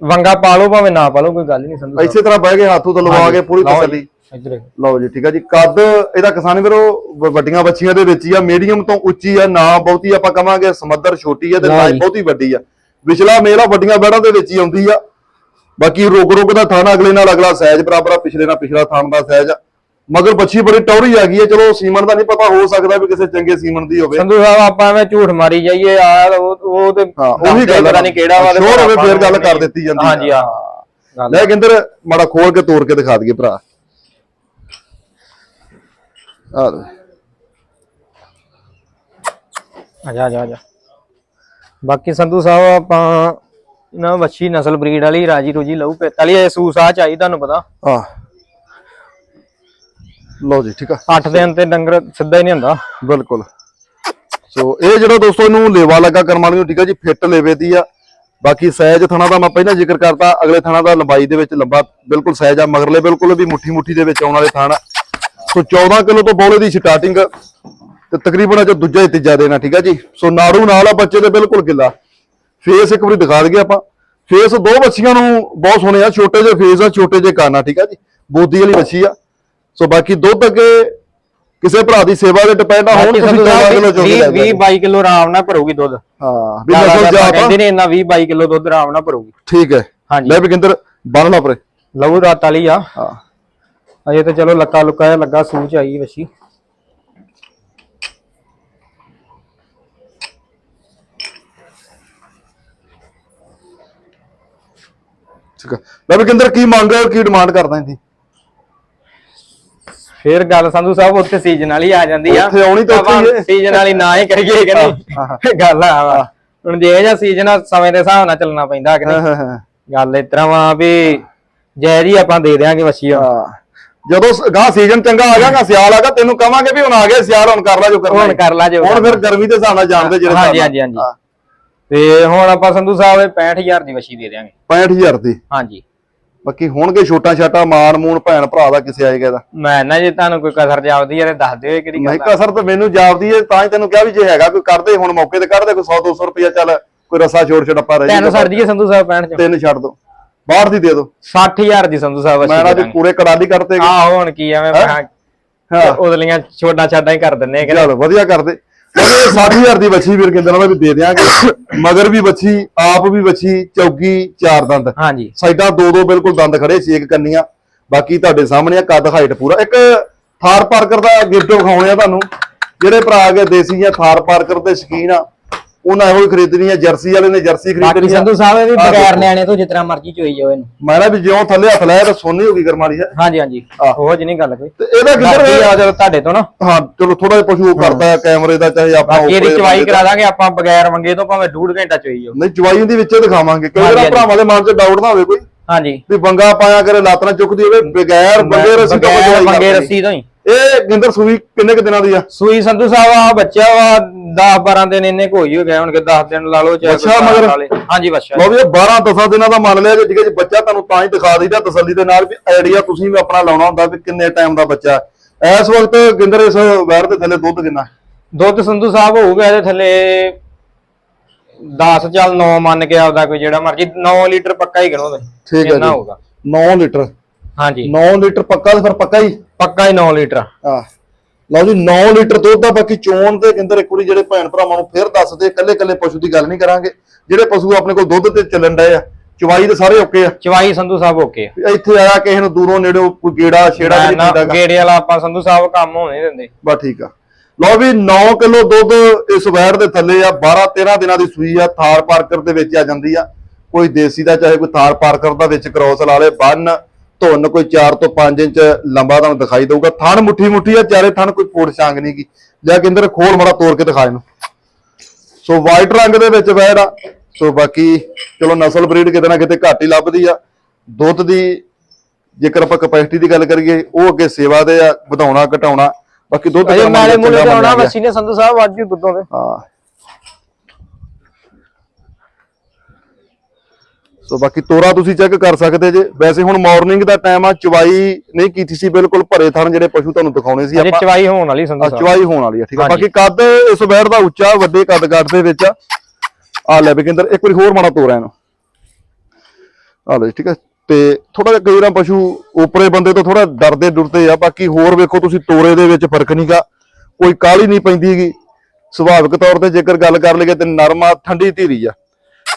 ਵੰਗਾ ਪਾ ਲਓ ਭਾਵੇਂ ਨਾ ਪਾ ਲਓ ਕੋਈ ਗੱਲ ਨਹੀਂ ਸੰਧੂ
ਇਸੇ ਤਰ੍ਹਾਂ ਬਹਿ ਕੇ ਹੱਥੋਂ ਤੋਂ ਲਵਾ ਕੇ ਪੂਰੀ
ਲਓ
ਤਸੱਲੀ।
ਇੱਧਰ
ਲਓ ਜੀ ਠੀਕ ਆ ਜੀ। ਕੱਦ ਇਹਦਾ ਕਿਸਾਨ ਵੀਰੋ ਵ- ਵੱਡੀਆਂ ਬੱਚੀਆਂ ਦੇ ਵਿੱਚ ਹੀ ਆ। ਮੀਡੀਅਮ ਤੋਂ ਉੱਚੀ ਆ ਨਾ ਬਹੁਤੀ ਆਪਾਂ ਕਵਾਂਗੇ। ਸਮੱਦਰ ਛੋਟੀ ਆ ਤੇ ਨਾ ਹੀ। ਬਹੁਤੀ ਵੱਡੀ ਆ। ਵਿਚਲਾ ਮੇਲਾ ਵੱਡੀਆਂ ਬੈੜਾਂ ਦੇ ਵਿੱਚ ਹੀ ਆਉਂਦੀ ਆ। ਬਾਕੀ ਰੁਕ ਰੁਕ ਦਾ ਥਾਣਾ ਅਗਲੇ ਨਾਲ ਅਗਲਾ ਸਾਈਜ਼ ਬਰਾਬਰ ਆ ਪਿਛਲੇ ਨਾਲ ਪਿਛਲਾ ਥਾਣ ਦਾ ਸਾਈਜ਼ ਆ। ਮਗਰ ਬੱਚੀ ਬੜੀ ਟੌਰੀ ਆ ਗਈ ਹੈ ਚਲੋ ਸੀਮਨ ਦਾ ਨਹੀਂ ਪਤਾ ਹੋ ਸਕਦਾ ਵੀ ਕਿਸੇ ਚੰਗੇ ਸੀਮਨ ਦੀ ਹੋਵੇ।
ਸੰਧੂ ਸਾਹਿਬ ਆਪਾਂ ਐਵੇਂ ਝੂਠ ਮਾਰੀ ਜਾਈਏ ਆ ਉਹ ਉਹ ਤੇ
ਹਾਂ ਉਹੀ ਗੱਲ
ਪਤਾ ਨਹੀਂ ਕਿਹੜਾ ਵਾ
ਸ਼ੋਰ ਹੋਵੇ ਫੇਰ ਗੱਲ ਕਰ ਦਿੱਤੀ ਜਾਂਦੀ।
ਹਾਂਜੀ ਗੱਲ
ਲੈ ਕਿੰਦਰ ਮਾੜਾ ਖੋਲ ਕੇ ਤੋੜ ਕੇ ਦਿਖਾ ਦਈਏ ਭਰਾ। ਆ।
ਜਾ ਜਾ ਜਾ। ਬਾਕੀ ਸੰਧੂ ਸਾਹਿਬ ਆਪਾਂ ਨਾ ਵੱਛੀ ਨਸਲ ਬਰੀਡ ਵਾਲੀ ਰਾਜੀ ਰੋਜੀ ਲਊ ਪੇਤ ਵਾਲੀ ਇਹ ਸੂਸਾ ਚਾਹੀ ਤੁਹਾਨੂੰ ਪਤਾ।
ਆ ਲਓ ਜੀ ਠੀਕ ਆ।
8 ਦਿਨ ਤੇ ਡੰਗਰ ਸਿੱਧਾ ਹੀ ਨਹੀਂ ਹੁੰਦਾ।
ਬਿਲਕੁਲ। ਸੋ ਇਹ ਜਿਹੜਾ ਦੋਸਤੋ ਇਹਨੂੰ ਲੇਵਾ ਲੱਗਾ ਕਰਮ ਵਾਲੀ ਨੂੰ ਠੀਕ ਆ ਜੀ ਫਿੱਟ ਲੇਵੇ ਦੀ ਆ। ਬਾਕੀ ਸਾਈਜ਼ ਥਣਾ ਦਾ ਮੈਂ ਪਹਿਲਾਂ ਜ਼ਿਕਰ ਕਰਤਾ ਅਗਲੇ ਥਣਾ ਦਾ ਲੰਬਾਈ ਦੇ ਵਿੱਚ ਲੰਬਾ ਬਿਲਕੁਲ ਸਾਈਜ਼ ਆ ਮਗਰਲੇ ਬਿਲਕੁਲ ਵੀ ਮੁੱਠੀ ਮੁੱਠੀ ਦੇ ਵਿੱਚ ਆਉਣ ਵਾਲੇ ਥਾਣ ਆ। ਸੋ 14 ਕਿਲੋ ਤੋਂ ਬੋਲੇ ਦੀ ਸਟਾਰਟਿੰਗ ਤੇ ਤਕਰੀਬਨ ਅਜ ਦੂਜਾ ਤੀਜਾ ਦੇਣਾ ਠੀਕ ਆ ਜੀ? ਸੋ ਨਾੜੂ ਨਾਲ ਆ ਬੱਚੇ ਦੇ ਬਿਲਕੁਲ ਗਿੱਲਾ। ਫੇਸ ਇੱਕ ਵਾਰੀ ਦਿਖਾ ਦਈਏ ਆਪਾਂ। ਫੇਸ ਦੋ ਬੱਚੀਆਂ ਨੂੰ ਬਹੁਤ ਸੋਹਣੇ ਆ ਛੋਟੇ ਜਿਹੇ ਫੇਸ ਆ ਛੋਟੇ ਜਿਹੇ ਕੰਨ ਆ ਠੀਕ ਆ ਜੀ? ਬੋਦੀ ਵਾਲੀ ਬੱਚੀ ਆ। ਸੋ ਬਾਕੀ ਦੁੱਧ ਅੱਗੇ ਕਿਸੇ ਭਰਾ ਦੀ ਸੇਵਾ ਦੇ ਡਿਪੈਂਡ ਆ ਹੁਣ ਤੁਸੀਂ
ਸੰਧੂ
14 ਕਿਲੋ
ਸਾਹਿਬ
ਚੋਂ
20
ਲੈ
20 22 ਕਿਲੋ ਆਰਾਮ ਨਾਲ ਭਰੂਗੀ ਦੁੱਧ।
ਹਾਂ ਵੀ ਨਸਲ ਆ
ਕਹਿੰਦੇ ਨੇ ਇੰਨਾ 20 22 ਕਿਲੋ ਦੁੱਧ ਆਰਾਮ ਨਾਲ ਭਰੂਗੀ।
ਠੀਕ ਹੈ।
ਹਾਂਜੀ।
ਲੈ ਵਿਕਿੰਦਰ ਬੰਨ ਲਾ ਪਰੇ।
ਲਹੂ ਰਾਤ ਵਾਲੀ ਆ।
ਹਾਂ।
ਅਜੇ ਤੇ ਚਲੋ ਲੱਕਾ ਲੁੱਕਾ ਲੱਗਾ ਸੂਚ ਆਈ ਵੱਛੀ
ਠੀਕ ਹੈ ਲੈ ਵਿਕਿੰਦਰ ਕੀ ਮੰਗ ਕੀ ਡਿਮਾਂਡ ਕਰਦਾ ਇਹਦੀ
ਫੇਰ ਗੱਲ ਸੰਧੂ ਸਾਹਿਬ ਉੱਥੇ ਸੀਜ਼ਨ ਵਾਲੀ ਆ ਜਾਂਦੀ ਆ।
ਉੱਥੇ ਆਉਣੀ ਤਾਂ ਉੱਥੇ ਹੀ ਹੈ।
ਸੀਜ਼ਨ ਵਾਲੀ ਨਾ ਹੀ ਕਰੀਏ ਕਿ ਨਹੀਂ? ਗੱਲ ਆ ਵਾ ਹੁਣ ਜੇ ਜਾਂ ਸੀਜ਼ਨ ਆ ਸਮੇਂ ਦੇ ਹਿਸਾਬ ਨਾਲ ਚੱਲਣਾ ਪੈਂਦਾ ਕਿ ਨਹੀਂ? ਗੱਲ ਇਸ ਤਰ੍ਹਾਂ ਵਾ ਵੀ ਜੈ ਜੀ ਆਪਾਂ ਦੇ ਵੱਛੀ ਹੁਣ।
ਹਾਂ। ਜਦੋਂ ਗਾਂ ਸੀਜ਼ਨ ਚੰਗਾ ਆ ਜਾਗਾ ਸਿਆਲ ਆਗਾ ਤੈਨੂੰ ਕਵਾਂਗੇ ਵੀ ਹੁਣ ਆ ਗਿਆ ਸਿਆਲ ਹੁਣ ਕਰ ਲੈ ਜੋ ਕਰਨਾ
ਹੁਣ
ਹੈ।
ਕਰ ਲਾ ਜੋ
ਹੁਣ ਫਿਰ ਗਰਮੀ ਦੇ ਹਿਸਾਬ ਨਾਲ ਜਾਣਦੇ ਜਿਹੜੇ
ਹਾਂਜੀ ਹਾਂਜੀ ਹਾਂਜੀ। ਤੇ ਹੁਣ ਆਪਾਂ ਸੰਧੂ ਸਾਹਿਬ ਇਹ 65000 ਦੀ ਵੱਛੀ ਦੇ ਦਿਆਂਗੇ।
65000 ਦੀ?
ਹਾਂਜੀ।
ਬਾਕੀ ਹੋਣਗੇ ਛੋਟਾ ਛਾਟਾ ਮਾਨ ਮੂਨ ਭੈਣ ਭਰਾ ਦਾ ਕਿਸੇ ਆਏਗਾ ਦਾ?
ਮੈਂ ਨਾ ਜੇ ਤੁਹਾਨੂੰ ਕੋਈ ਕਸਰ ਜਾਪਦੀ ਯਾਰ ਦੱਸ ਦਿਓ ਇਹ ਕਿਹੜੀ
ਨਹੀਂ
ਗੱਲ ਆ।
ਕਸਰ ਤਾਂ ਮੈਨੂੰ ਜਾਪਦੀ ਹੈ ਤਾਂ ਹੀ ਤੈਨੂੰ ਕਿਹਾ ਵੀ ਜੇ ਹੈਗਾ ਕੋਈ ਕਰਦੇ ਹੁਣ ਮੌਕੇ ਤੇ ਕੱਢਦੇ ਕੋਈ 100 200 ਰੁਪਇਆ ਚੱਲ ਕੋਈ ਰਸਾ ਛੋੜ ਛੜੱਪਾ ਰਹਿ
ਤਿੰਨ
ਜਾਊਗਾ।
ਛੱਡ ਦਈਏ ਸੰਧੂ ਸਾਹਿਬ 65 ਚ।
ਤਿੰਨ ਛੱਡ ਦੋ। ਬਾਹਰ ਦੀ ਦੇ ਦੋ।
60000 ਦੀ ਸੰਧੂ ਸਾਹਿਬ
ਮੈਂ ਨਾ ਵੀ ਪੂਰੇ ਕੜਾਲੀ ਕਰਤੇ।
ਆਹ ਹੁਣ ਕੀ ਐਵੇਂ ਮੈਂ
ਹਾਂ।
ਉਦਲੀਆਂ ਛੋਟਾ ਛਾਡਾਂ ਹੀ ਕਰ ਦਿੰਨੇ ਆ ਕਿ
ਚਲੋ ਵਧੀਆ ਕਰਦੇ। 60000 ਦੀ ਬੱਚੀ ਵੀਰ ਕਹਿੰਦੇ ਨਾ ਵੀ ਦੇ ਦਿਆਂਗੇ। ਮਗਰ ਵੀ ਬੱਚੀ ਆਪ ਵੀ ਬੱਚੀ ਚੌਗੀ ਚਾਰ ਦੰਦ।
ਹਾਂਜੀ।
ਸਾਈਡਾਂ ਦੋ ਦੋ ਬਿਲਕੁਲ ਦੰਦ ਖੜੇ ਛੇਕ ਕੰਨੀਆਂ। ਬਾਕੀ ਤੁਹਾਡੇ ਸਾਹਮਣੇ ਆ ਕੱਦ ਹਾਈਟ ਪੂਰਾ। ਇੱਕ ਥਾਰ ਪਾਰਕਰ ਦਾ ਗਿਫਟ ਵਿਖਾਉਣੇ ਆ ਤੁਹਾਨੂੰ। ਜਿਹੜੇ ਭਰਾ ਕੇ ਦੇਸੀ ਜਾਂ ਥਾਰ ਪਾਰਕਰ ਦੇ ਸ਼ਕੀਨ ਆ। ਉਹਨਾਂ ਇਹੋ ਹੀ ਖਰੀਦਣੀ ਆ ਜਰਸੀ ਵਾਲੇ ਨੇ ਜਰਸੀ
ਬਾਕੀ
ਖਰੀਦਣੀ ਆ।
ਸੰਧੂ ਸਾਹਿਬ ਇਹ ਵੀ ਬਗੈਰ। ਨਿਆਣੇ ਤੋਂ ਜਿਤਨਾ ਮਰਜ਼ੀ ਚੋਈ ਜਾਓ ਇਹਨੂੰ।
ਮੈਂ ਨਾ ਵੀ ਜਿਉਂ ਥੱਲੇ ਹੱਥ ਲਾਇਆ ਤਾਂ ਸੋਨੀ ਹੋ ਗਈ ਕਰਮਾਲੀ ਹੈ
ਹਾਂਜੀ ਹਾਂਜੀ। ਉਹ ਜੀ ਨਹੀਂ ਗੱਲ ਕੋਈ।
ਤੇ ਇਹਦਾ
ਬਾਕੀ
ਕਿੱਧਰ
ਆ ਜਦੋਂ ਤੁਹਾਡੇ ਤੋਂ ਨਾ।
ਹਾਂ ਚਲੋ ਥੋੜਾ ਜਿਹਾ ਪਸ਼ੂ ਉਹ ਕਰਦਾ ਹੈ ਕੈਮਰੇ ਦਾ ਚਾਹੇ ਆਪਾਂ
ਬਾਕੀ ਇਹਦੀ ਚਵਾਈ ਕਰਾ ਦਾਂਗੇ ਆਪਾਂ ਬਗੈਰ ਮੰਗੇ ਤੋਂ ਭਾਵੇਂ ਡੂਢ ਘੰਟਾ ਚੋਈ ਜਾਓ।
ਨਹੀਂ ਚਵਾਈ ਦੀ ਵਿੱਚੇ ਦਿਖਾਵਾਂਗੇ। ਕਿਉਂਕਿ
ਹਾਂਜੀ,
ਜਿਹੜਾ ਭਰਾਵਾਂ ਦੇ ਮਨ 'ਚ ਡਾਊਟ ਨਾ ਹੋਵੇ ਕੋਈ।
ਹਾਂਜੀ।
ਵੀ ਬੰਗਾ ਪਾਇਆ ਕਰੇ ਲੱਤ ਨਾ ਚੁੱਕਦੀ ਹੋਵੇ ਬਗੈਰ ਬੰਗੇ ਰਸੀ ਤੋਂ
ਬਗੈਰ
ਚਵਾਈ
ਮੰਗੇ
ਕਰਨੀ।
ਰੱਸੀ ਤੋਂ ਹੀ।
ਇਹ ਗਿੰਦਰ ਸੂਈ ਕਿੰਨੇ ਕੁ ਦਿਨਾਂ ਦੀ ਆ
ਸੂਈ ਸੰਧੂ ਸਾਹਿਬ ਆ ਬੱਚਾ ਵਾ 10 12 ਦਿਨ ਇੰਨੇ ਕੋ ਹੋਈ ਹੋ ਗਏ ਹੋਣਗੇ 10 ਦਿਨ ਲਾ ਲਓ ਚਾਹੇ
ਬੱਚਾ ਮਗਰ?
ਲਾ ਲੇ। ਹਾਂਜੀ ਬੱਚਾ
ਲਓ ਵੀ ਇਹ 12 10 ਦਿਨਾਂ ਦਾ ਮੰਨ ਲਿਆ ਜੇ ਜਿਹਦੇ ਚ ਬੱਚਾ ਤੁਹਾਨੂੰ ਤਾਂ ਹੀ ਦਿਖਾ ਦਈਦਾ ਤਸੱਲੀ ਦੇ ਨਾਲ ਵੀ ਆਈਡੀਆ ਤੁਸੀਂ ਵੀ ਆਪਣਾ ਲਾਉਣਾ ਹੁੰਦਾ ਵੀ ਕਿੰਨੇ ਟਾਈਮ ਦਾ ਬੱਚਾ ਹੈ। ਇਸ ਵਕਤ ਗਿੰਦਰ ਇਸ ਵੈਰ ਦੇ ਥੱਲੇ ਦੁੱਧ ਕਿੰਨਾ
ਦੁੱਧ ਸੰਧੂ ਸਾਹਿਬ ਹੋਊਗਾ ਇਹਦੇ ਥੱਲੇ 10 ਚੱਲ 9 ਮੰਨ ਕੇ ਆਪਦਾ ਕੋਈ ਜਿਹੜਾ ਮਰਜ਼ੀ 9 ਲੀਟਰ ਪੱਕਾ ਹੀ ਕਰੋ ਤੁਸੀਂ
ਠੀਕ ਹੈ ਜੀ।
ਹੋਊਗਾ
9 ਲੀਟਰ
ਹਾਂਜੀ
9 ਲੀਟਰ ਪੱਕਾ ਤੇ ਫਿਰ ਪੱਕਾ ਹੀ
ਪੱਕਾ ਹੀ 9 ਲੀਟਰ
ਆ। ਲਓ ਜੀ 9 ਲੀਟਰ ਦੁੱਧ ਦਾ ਬਾਕੀ ਚੋਣ ਦੇ ਕਹਿੰਦੇ ਇੱਕ ਵਾਰੀ ਜਿਹੜੇ ਭੈਣ ਭਰਾਵਾਂ ਨੂੰ ਫਿਰ ਦੱਸਦੇ ਇਕੱਲੇ ਇਕੱਲੇ ਪਸ਼ੂ ਦੀ ਗੱਲ ਨਹੀਂ ਕਰਾਂਗੇ। ਜਿਹੜੇ ਪਸ਼ੂ ਆਪਣੇ ਕੋਲ ਦੁੱਧ ਤੇ ਚੱਲਣ ਡਏ ਆ ਚਵਾਈ ਦੇ ਸਾਰੇ ਓਕੇ ਆ?
ਚਵਾਈ ਸੰਧੂ ਸਾਹਿਬ ਓਕੇ
ਵੀ ਇੱਥੇ ਆਇਆ ਕਿਸੇ ਨੂੰ ਦੂਰੋਂ ਨੇੜਿਓਂ ਕੋਈ ਗੇੜਾ ਛੇੜਾ ਨਹੀਂ
ਨਾ
ਪੈਂਦਾਗਾ
ਗੇੜੇ ਵਾਲਾ ਆਪਾਂ ਸੰਧੂ ਸਾਹਿਬ ਕੰਮ ਹੋਣ ਨਹੀਂ ਦਿੰਦੇ।
ਬਸ ਠੀਕ ਆ। ਲਓ ਵੀ 9 ਕਿਲੋ ਦੁੱਧ ਇਸ ਵੈੜ ਦੇ ਥੱਲੇ ਆ 12 13 ਦਿਨਾਂ ਦੀ ਸੂਈ ਆ ਥਾਰ ਪਾਰਕਰ ਦੇ ਵਿੱਚ ਆ ਜਾਂਦੀ ਆ। ਕੋਈ ਦੇਸੀ ਦਾ ਚਾਹੇ ਕੋਈ ਥਾਰ ਪਾਰਕਰ ਦਾ ਵਿੱਚ ਕ੍ਰੋਸ ਲਾ ਲੇ ਬੰਨ ਧੁੰਨ ਕੋਈ 4 ਤੋਂ 5 ਇੰਚ ਲੰਬਾ ਤੁਹਾਨੂੰ ਦਿਖਾਈ ਦਊਗਾ। ਥਣ ਮੁੱਠੀ ਮੁੱਠੀ ਆ ਚਾਰੇ ਥਣ ਕੋਈ ਫੋੜ ਛਾਂਗ ਨਹੀਂ ਗੀ। ਜਾਂ ਕਿੰਦਰ ਖੋਲ ਮੜਾ ਤੋੜ ਕੇ ਦਿਖਾ ਇਹਨੂੰ। ਸੋ ਵਾਈਟ ਰੰਗ ਦੇ ਵਿੱਚ ਵੈੜ ਆ। ਸੋ ਬਾਕੀ ਚਲੋ ਨਸਲ ਬਰੀਡ ਕਿਤੇ ਨਾ ਕਿਤੇ ਘੱਟ ਹੀ ਲੱਭਦੀ ਆ। ਦੁੱਧ ਦੀ ਜੇਕਰ ਆਪਾਂ ਕਪੈਸਿਟੀ ਦੀ ਗੱਲ ਕਰੀਏ ਉਹ ਅੱਗੇ ਸੇਵਾ ਦੇ ਆ ਵਧਾਉਣਾ ਘਟਾਉਣਾ। ਬਾਕੀ ਦੁੱਧ
ਮਾਲੇ
ਦਾ
ਮੁੱਲੇ
ਚੰਗਾ
ਤੇ ਆਉਣਾ। ਵਸੀ ਨੇ ਸੰਧੂ ਸਾਹਿਬ ਅੱਜ ਹੀ ਦੁੱਧੋਂ ਦੇ।
ਹਾਂ। ਸੋ ਬਾਕੀ ਤੋਰਾ ਤੁਸੀਂ ਚੈੱਕ ਕਰ ਸਕਦੇ ਜੇ। ਵੈਸੇ ਹੁਣ ਮਾਰਨਿੰਗ ਦਾ ਟਾਈਮ ਆ ਚਵਾਈ ਨਹੀਂ ਕੀਤੀ ਸੀ ਬਿਲਕੁਲ ਭਰੇ ਥਣ ਜਿਹੜੇ ਪਸ਼ੂ ਤੁਹਾਨੂੰ ਦਿਖਾਉਣੇ ਸੀ। ਆਪਾਂ
ਚਵਾਈ ਹੋਣ ਵਾਲੀ ਸੰਧੂ ਸਾਹਿਬ।
ਚਵਾਈ ਹੋਣ ਵਾਲੀ ਆ ਠੀਕ ਆ। ਬਾਕੀ ਕੱਦ ਇਸ ਵੈੜ ਦਾ ਉੱਚਾ ਵੱਡੇ ਕੱਦ ਕੱਦ ਦੇ ਵਿੱਚ ਆ। ਲੈ ਬਿਕਿੰਦਰ ਇੱਕ ਵਾਰੀ ਹੋਰ ਮਾੜਾ ਤੋਰਾ ਇਹਨੂੰ। ਆ ਲੈ ਠੀਕ ਆ। ਤੇ ਥੋੜਾ ਜਿਹਾ ਕਈ ਵਾਰ ਪਸ਼ੂ ਉਪਰੇ ਬੰਦੇ ਤੋਂ ਥੋੜਾ ਡਰਦੇ ਡੁਰਦੇ ਆ। ਬਾਕੀ ਹੋਰ ਵੇਖੋ ਤੁਸੀਂ ਤੋਰੇ ਦੇ ਵਿੱਚ ਫ਼ਰਕ ਨਹੀਂਗਾ ਕੋਈ ਕਾਲੀ ਨਹੀਂ ਪੈਂਦੀ ਹੈਗੀ। ਸੁਭਾਵਿਕ ਤੌਰ ਤੇ ਜੇਕਰ ਗੱਲ ਕਰ ਲਈਏ ਤੇ ਨਰਮ ਠੰਡੀ ਧੀਰੀ ਆ।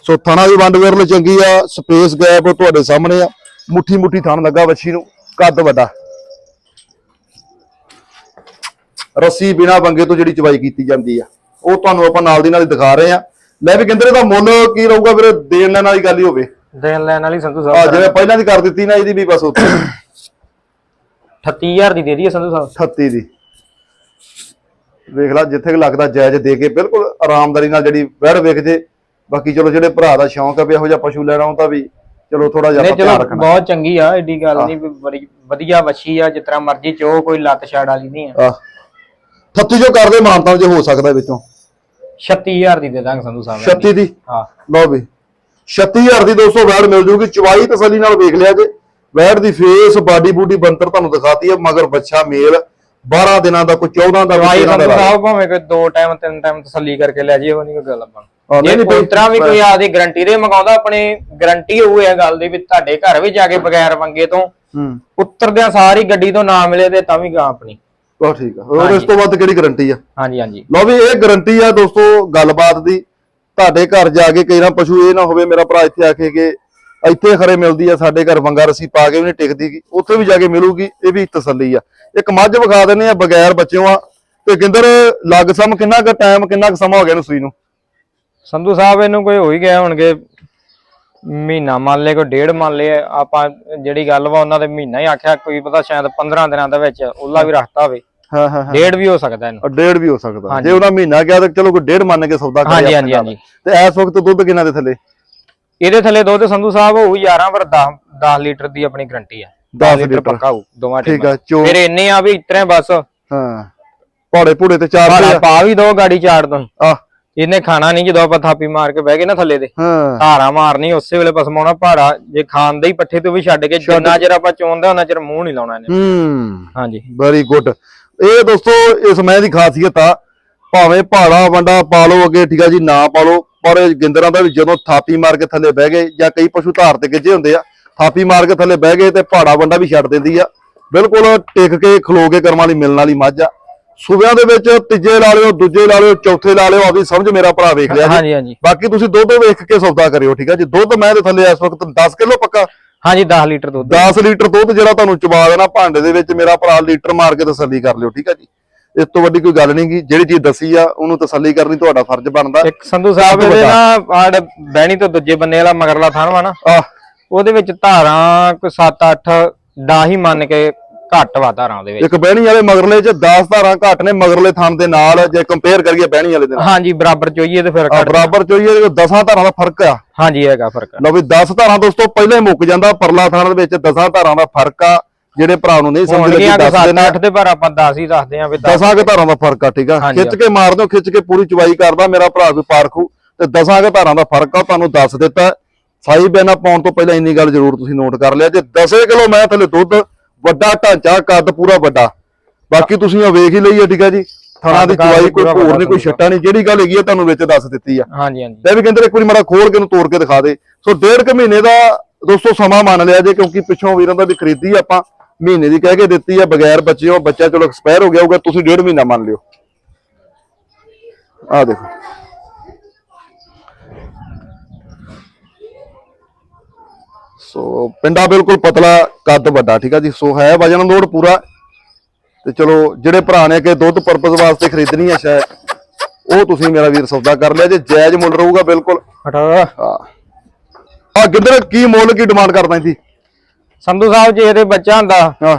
ਸੋ ਥਣਾ ਦੀ ਵੰਡ ਵਿਰਲ ਚੰਗੀ ਆ ਸਪੇਸ ਗੈਪ ਤੁਹਾਡੇ ਸਾਹਮਣੇ ਆ। ਮੁੱਠੀ ਮੁੱਠੀ ਥਣ ਲੱਗਾ ਵੱਛੀ ਨੂੰ ਕੱਦ ਵੱਡਾ। ਰੱਸੀ ਬਿਨਾ ਬੰਗੇ ਤੋਂ ਜਿਹੜੀ ਚਵਾਈ ਕੀਤੀ ਜਾਂਦੀ ਆ। ਉਹ ਤੁਹਾਨੂੰ ਆਪਾਂ ਨਾਲ ਦੀ ਨਾਲ ਦਿਖਾ ਰਹੇ ਆ। ਲੈ ਵੀ ਕਹਿੰਦੇ ਇਹਦਾ ਮੁੱਲ ਕੀ ਰਹੂਗਾ ਵੀਰੇ ਦੇਣ ਲੈਣ ਵਾਲੀ ਗੱਲ ਹੀ ਹੋਵੇ।
ਦੇਣ ਲੈਣ ਵਾਲੀ ਸੰਧੂ
ਆ
ਸਾਹਿਬ
ਜਿਵੇਂ ਪਹਿਲਾਂ ਦੀ ਕਰ ਦਿੱਤੀ ਨਾ ਇਹਦੀ ਵੀ ਬਸ ਉੱਥੇ।
38000 ਦੀ ਦੇ ਦਈਏ ਸੰਧੂ ਸਾਹਿਬ।
38 ਦੀ। ਵੇਖ ਲਾ ਜਿੱਥੇ ਲੱਗਦਾ ਜਾਇਜ਼ ਦੇ ਕੇ ਬਿਲਕੁਲ ਆਰਾਮਦਾਰੀ ਨਾਲ ਜਿਹੜੀ ਵੜ ਵੇਖ ਜੇ ਬਾਕੀ ਚਲੋ ਜਿਹੜੇ ਭਰਾ ਦਾ ਸ਼ੌਂਕ ਆ ਵੀ ਇਹੋ ਜਿਹਾ ਪਸ਼ੂ ਲੈਣਾ ਤਾਂ ਵੀ ਚਲੋ ਥੋੜਾ ਜਿਹਾ
ਨਹੀਂ
ਧਿਆਨ
ਚਲੋ
ਰੱਖਣਾ।
ਬਹੁਤ ਚੰਗੀ ਆ ਏਡੀ ਗੱਲ ਨਹੀਂ ਵੀ ਬੜੀ ਵਧੀਆ ਵੱਛੀ ਆ ਜਿਸ ਤਰ੍ਹਾਂ ਮਰਜ਼ੀ ਚੋ ਕੋਈ ਲੱਤ ਛਾੜ ਵਾਲੀ ਨਹੀਂ ਆ।
ਆ 38 ਜੋ ਕਰਦੇ ਮਾਨਤਾਂ ਜੇ ਹੋ ਸਕਦਾ ਵਿੱਚੋਂ।
36000 ਦੀ ਦੇ ਦਾਂਗੇ ਸੰਧੂ ਸਾਹਿਬ
36 ਦੀ?
ਹਾਂ।
ਲਓ ਵੀ 36000 ਦੀ 200 ਵੈੜ ਮਿਲ ਜੂਗੀ ਚਵਾਈ ਤਸੱਲੀ ਨਾਲ ਵੇਖ ਲਿਆ ਜੇ। ਵੈੜ ਦੀ ਫੇਸ ਬਾਡੀ ਬੂਡੀ ਬੰਤਰ ਤੁਹਾਨੂੰ ਦਿਖਾਤੀ ਹੈ ਮਗਰ ਬੱਚਾ ਮੇਲ 12 ਦਿਨਾਂ ਦਾ ਕੋਈ 14 ਦਾ ਕੋਈ
ਭਾਈ
13
ਸੰਧੂ
ਦਾ
ਸਾਹਿਬ ਭਾਵੇਂ ਕੋਈ ਦੋ ਟਾਈਮ ਤਿੰਨ ਟਾਈਮ ਤਸੱਲੀ ਕਰਕੇ ਲੈ ਜਾਈਏ ਉਹ ਨਹੀਂ ਕੋਈ ਗੱਲ ਆਪਾਂ
ਹਾਂ, ਨਹੀਂ,
ਜੇ
ਨਹੀਂ,
ਕੋਈ ਤਰ੍ਹਾਂ ਵੀ ਕੋਈ ਆਦੀ ਗਰੰਟੀ ਦੇ ਮੰਗਾਉਂਦਾ ਆਪਣੀ ਗਰੰਟੀ ਹੋਊ ਇਹ ਗੱਲ ਦੀ ਵੀ ਤੁਹਾਡੇ ਘਰ ਵੀ ਜਾ ਕੇ ਬਗੈਰ ਮੰਗੇ ਤੋਂ
ਹੂੰ।
ਉਤਰਦਿਆਂ ਸਾਰੀ ਗੱਡੀ ਤੋਂ ਨਾ ਮਿਲੇ ਤੇ ਤਾਂ ਵੀ ਗਾ ਆਪਣੀ।
ਬਹੁਤ ਠੀਕ ਆ। ਹੋਰ ਇਸ ਤੋਂ ਵੱਧ ਕਿਹੜੀ ਗਾਰੰਟੀ ਆ?
ਹਾਂਜੀ ਹਾਂਜੀ।
ਲਓ ਵੀ ਇਹ ਗਾਰੰਟੀ ਆ ਦੋਸਤੋ ਗੱਲਬਾਤ ਦੀ। ਤੁਹਾਡੇ ਘਰ ਜਾ ਕੇ ਕਈ ਨਾ ਪਸ਼ੂ ਇਹ ਨਾ ਹੋਵੇ ਮੇਰਾ ਭਰਾ ਇੱਥੇ ਆ ਕੇ ਕਿ ਇੱਥੇ ਖਰੇ ਮਿਲਦੀ ਆ ਸਾਡੇ ਘਰ ਵੰਗਾ ਰਸੀ ਪਾ ਕੇ ਵੀ ਨਹੀਂ ਟਿਕਦੀ ਗੀ। ਉੱਥੇ ਵੀ ਜਾ ਕੇ ਮਿਲੂਗੀ ਇਹ ਵੀ ਤਸੱਲੀ ਆ। ਇੱਕ ਮੱਝ ਵਿਖਾ ਦਿੰਨੇ ਆ ਬਗੈਰ ਬੱਚਿਓ ਆ। ਤੇ ਕਿੰਦਰ ਲੱਗ ਸਮ ਕਿੰਨਾ ਕੁ ਟਾਈਮ ਕਿੰਨਾ ਕੁ ਸਮਾਂ ਹੋ ਗਿਆ ਇਹਨੂੰ ਸੂਈ ਨੂੰ?
ਸੰਧੂ ਸਾਹਿਬ ਇਹਨੂੰ ਕੋਈ ਹੋ ਹੀ ਗਏ ਹੋਣਗੇ ਮਹੀਨਾ ਮੰਨ ਲੈ ਕੋਈ ਡੇਢ ਮੰਨ ਲੈ ਆਪਾਂ ਜਿਹੜੀ ਗੱਲ ਵਾ ਉਹਨਾਂ ਦੇ ਮਹੀਨਾ ਹੀ ਆਖਿਆ ਕੋਈ ਪਤਾ ਸ਼ਾਇਦ 15 ਦਿਨਾਂ ਦੇ ਵਿੱਚ ਉਹਲਾ ਵੀ ਰੱਖਤਾ ਹੋਵੇ।
ਹਾਂ ਹਾਂ ਹਾਂ।
ਡੇਢ ਵੀ ਹੋ ਸਕਦਾ ਇਹਨੂੰ।
ਡੇਢ ਵੀ ਹੋ ਸਕਦਾ। ਜੇ ਉਹਨਾਂ ਮਹੀਨਾ ਗਿਆ ਤਾਂ ਚਲੋ ਕੋਈ ਡੇਢ ਮੰਨ ਕੇ ਸੌਦਾ ਕਰਿਆ
ਹਾਂਜੀ, ਹਾਂਜੀ।
ਤੇ ਇਸ ਵਕਤ ਦੁੱਧ ਕਿੰਨਾ ਦੇ ਥੱਲੇ?
ਇਹਦੇ ਥੱਲੇ ਦੁੱਧ ਸੰਧੂ ਸਾਹਿਬ ਹੋਊ 11 ਪਰ 10 10 ਲੀਟਰ ਦੀ ਆਪਣੀ ਗਰੰਟੀ ਆ।
10
10 ਲੀਟਰ ਪੱਕਾ ਹੋਊ ਦੋਵਾਂ
ਠੀਕ ਆ ਚੋ।
ਫਿਰ ਇੰਨੇ ਆ ਵੀ ਇਤਰੇ ਬਸ।
ਹਾਂ। ਪੌੜੇ ਪੂੜੇ ਤੇ ਚਾਰ
ਪਾ ਵੀ ਦੋ ਗਾੜੀ ਚਾੜ ਤੋਂ
ਆ
ਇਹਨੇ ਖਾਣਾ ਨਹੀਂ ਜਦੋਂ ਆਪਾਂ ਥਾਪੀ ਮਾਰ ਕੇ ਬਹਿ ਗਏ ਨਾ ਥੱਲੇ ਤੇ
ਹਾਂ।
ਧਾਰਾ ਮਾਰਨੀ ਉਸੇ ਵੇਲੇ ਪਸਮਾਉਣਾ ਭਾੜਾ ਜੇ ਖਾਣ ਦੇ ਹੀ ਪੱਠੇ ਤੋਂ ਵੀ ਛੱਡ ਕੇ ਜਿੰਨਾ ਚਿਰ ਆਪਾਂ ਚੋਂਦੇ ਉਹਨਾਂ ਚਿਰ ਮੂੰਹ ਨਹੀਂ ਲਾਉਣਾ ਇਹਨੇ।
ਹੂੰ।
ਹਾਂਜੀ।
ਵੈਰੀ ਗੁੱਡ ਇਹ ਦੋਸਤੋ ਇਸ ਮੈਂ ਦੀ ਖਾਸੀਅਤ ਆ ਭਾਵੇਂ ਪਹਾੜਾ ਵੰਡਾ ਪਾ ਲਓ ਅੱਗੇ ਠੀਕ ਆ ਜੀ ਨਾ ਪਾ ਲਓ ਪਰ ਗਿੰਦਰਾਂ ਦਾ ਵੀ ਜਦੋਂ ਥਾਪੀ ਮਾਰ ਕੇ ਥੱਲੇ ਬਹਿ ਗਏ ਜਾਂ ਕਈ ਪਸ਼ੂ ਧਾਰ ਤੇ ਗਿੱਜੇ ਹੁੰਦੇ ਆ ਥਾਪੀ ਮਾਰ ਕੇ ਥੱਲੇ ਬਹਿ ਗਏ ਤੇ ਪਹਾੜਾ ਵੰਡਾ ਵੀ ਛੱਡ ਦਿੰਦੀ ਆ। ਬਿਲਕੁਲ ਟਿਕ ਕੇ ਖਲੋ ਕੇ ਕਰਮਾਂ ਵਾਲੀ ਮਿਲਣ ਵਾਲੀ ਮੱਝ ਆ। ਸੂਬਿਆਂ ਦੇ ਵਿੱਚ ਤੀਜੇ ਲਾ ਲਿਓ ਦੂਜੇ ਲਾ ਲਿਓ ਚੌਥੇ ਲਾ ਲਿਓ ਆਪਦੀ ਸਮਝ ਮੇਰਾ ਭਰਾ ਵੇਖ ਲਿਆ
ਹਾਂਜੀ ਹਾਂਜੀ।
ਬਾਕੀ ਤੁਸੀਂ ਦੁੱਧ ਵੇਖ ਕੇ ਸੌਦਾ ਕਰਿਓ ਠੀਕ ਆ ਜੀ? ਦੁੱਧ ਮੈਂ ਦੇ ਥੱਲੇ ਇਸ ਵਕਤ 10 ਕਿਲੋ ਪੱਕਾ।
ਹਾਂਜੀ 10 ਲੀਟਰ ਦੁੱਧ।
10 ਲੀਟਰ ਦੁੱਧ ਜਿਹੜਾ ਤੁਹਾਨੂੰ ਚਬਾ ਦੇਣਾ ਭਾਂਡੇ ਦੇ ਵਿੱਚ ਮੇਰਾ ਭਰਾ ਲੀਟਰ ਮਾਰ ਕੇ ਤਸੱਲੀ ਕਰ ਲਿਓ ਠੀਕ ਆ ਜੀ? ਇਸ ਤੋਂ ਵੱਡੀ ਕੋਈ ਗੱਲ ਨਹੀਂ ਗੀ ਜਿਹੜੀ ਚੀਜ਼ ਦੱਸੀ ਆ ਉਹਨੂੰ ਤਸੱਲੀ ਕਰਨੀ ਤੁਹਾਡਾ ਫਰਜ਼ ਬਣਦਾ।
ਇੱਕ ਸੰਧੂ ਸਾਹਿਬ ਇਹਦੇ ਨਾ ਆੜ ਬਹਿਣੀ ਤੋਂ ਦੂਜੇ ਬੰਨੇ ਵਾਲਾ ਮਗਰਲਾ ਥਣ ਵਾ ਨਾ ਉਹਦੇ ਵਿੱਚ ਧਾਰਾਂ ਕੋਈ 7 8 10 ਹੀ ਮੰਨ ਕੇ ਘੱਟ ਵਾ ਧਾਰਾਂ ਦੇ ਵਿੱਚ।
ਇੱਕ ਬਹਿਣੀ ਵਾਲੇ ਮਗਰਲੇ ਚ 10 ਧਾਰਾਂ ਘੱਟ ਨੇ ਮਗਰਲੇ ਥਣ ਦੇ ਨਾਲ ਜੇ ਕੰਪੇਅਰ ਕਰੀਏ ਬਹਿਣੀ ਵਾਲੇ ਦੇ ਨਾਲ।
ਹਾਂਜੀ ਬਰਾਬਰ ਚੋਈਏ ਤੇ ਫਿਰ ਘੱਟ।
ਬਰਾਬਰ ਚੋਈਏ 10 ਧਾਰਾਂ ਦਾ ਫ਼ਰਕ ਆ।
ਹਾਂਜੀ ਹੈਗਾ ਫ਼ਰਕ
ਲਓ ਵੀ 10 ਧਾਰਾਂ ਦੋਸਤੋ ਪਹਿਲਾਂ ਹੀ ਮੁੱਕ ਜਾਂਦਾ ਪਰਲਾ ਥਣ ਦੇ ਵਿੱਚ 10 ਧਾਰਾਂ ਦਾ ਫ਼ਰਕ ਆ ਜਿਹੜੇ ਭਰਾ ਨੂੰ ਨਹੀਂ ਸਮਝ ਲੱਗੀ
ਗਿਆ
ਦੱਸ
7
ਦੇਣਾ
8 ਤੇ ਪਰ ਆਪਾਂ 10 ਹੀ ਦੱਸਦੇ ਆਂ ਵੀ 10
ਦਸਾਂ ਕੁ ਧਾਰਾਂ ਦਾ ਫ਼ਰਕ ਆ ਠੀਕ ਆ? ਖਿੱਚ ਕੇ ਮਾਰ ਦਿਓ ਖਿੱਚ ਕੇ ਪੂਰੀ ਚਵਾਈ ਕਰਦਾ ਮੇਰਾ ਭਰਾ ਵੀ ਪਾਰਖੂ। ਤੇ ਦਸਾਂ ਕੁ ਧਾਰਾਂ ਦਾ ਫ਼ਰਕ ਆ ਤੁਹਾਨੂੰ ਦੱਸ ਦਿੱਤਾ। ਸਾਈ ਬੈਨਾ ਪਾਉਣ ਤੋਂ ਪਹਿਲਾਂ ਇੰਨੀ ਗੱਲ ਜ਼ਰੂਰ ਤੁਸੀਂ ਨੋਟ ਕਰ ਲਿਆ। ਜੇ 10 ਕਿਲੋ ਮੈਂ ਥੱਲੇ ਦੁੱਧ ਵੱਡਾ ਢਾਂਚਾ ਕੱਦ ਪੂਰਾ ਵੱਡਾ। ਬਾਕੀ ਤੁਸੀਂ ਆ ਵੇਖ ਹੀ ਲਈ ਆ ਠੀਕ ਆ ਜੀ। ਥਾਣਾ ਦੀ ਚਵਾਈ ਕੋਈ ਭੋਰ ਨਹੀਂ ਕੋਈ ਛੱਟਾ ਨਹੀਂ। ਜਿਹੜੀ ਗੱਲ ਹੈਗੀ ਆ ਤੁਹਾਨੂੰ ਵਿੱਚ ਦੱਸ ਦਿੱਤੀ ਆ।
ਹਾਂਜੀ ਹਾਂਜੀ।
ਤੇ ਵੀ ਕਹਿੰਦੇ ਇੱਕ ਵਾਰੀ ਮਾੜਾ ਖੋਲ ਕੇ ਨੂੰ ਤੋੜ ਕੇ ਦਿਖਾ ਦੇ। ਸੋ ਡੇਢ ਕੁ ਮਹੀਨੇ ਦਾ ਦੋਸਤੋ ਸਮਾਂ ਮੰਨ ਲਿਆ ਜੇ ਕਿਉਂਕਿ ਪਿੱਛੋਂ ਵੀਰਾਂ ਦਾ ਵੀ ਖਰੀਦੀ ਆਪਾਂ ਮਹੀਨੇ ਦੀ ਕਹਿ ਕੇ ਦਿੱਤੀ ਆ ਬਗੈਰ ਬੱਚਿਓ ਬੱਚਾ ਚਲੋ ਐਕਸਪਾਇਰ ਹੋ ਗਿਆ ਹੋਊਗਾ ਤੁਸੀਂ ਡੇਢ ਮਹੀਨਾ ਮੰਨ ਲਿਓ। ਆ ਦੇਖੋ। ਸੋ ਪਿੰਡਾ ਬਿਲਕੁਲ ਪਤਲਾ ਕੱਦ ਵੱਡਾ ਠੀਕ ਆ ਜੀ? ਸੋ ਹੈ ਵਜਨ ਲੋਡ ਪੂਰਾ। ਤੇ ਚਲੋ ਜਿਹੜੇ ਭਰਾ ਨੇ ਕਿ ਦੁੱਧ ਪਰਪਸ ਵਾਸਤੇ ਖਰੀਦਣੀ ਆ ਸ਼ਾਇਦ ਉਹ ਤੁਸੀਂ ਮੇਰਾ ਵੀਰ ਸੌਦਾ ਕਰ ਲਿਆ ਜੇ ਜਾਇਜ਼ ਮੁੱਲ ਰਹੂਗਾ ਬਿਲਕੁਲ।
ਹਟਾ
ਆ ਆ ਗਿੱਦੜ ਕੀ ਮੁੱਲ ਕੀ ਡਿਮਾਂਡ ਕਰਦਾ ਜੀ?
ਸੰਧੂ ਸਾਹਿਬ ਜੇ ਇਹਦੇ ਬੱਚਾ ਹੁੰਦਾ
ਹਾਂ।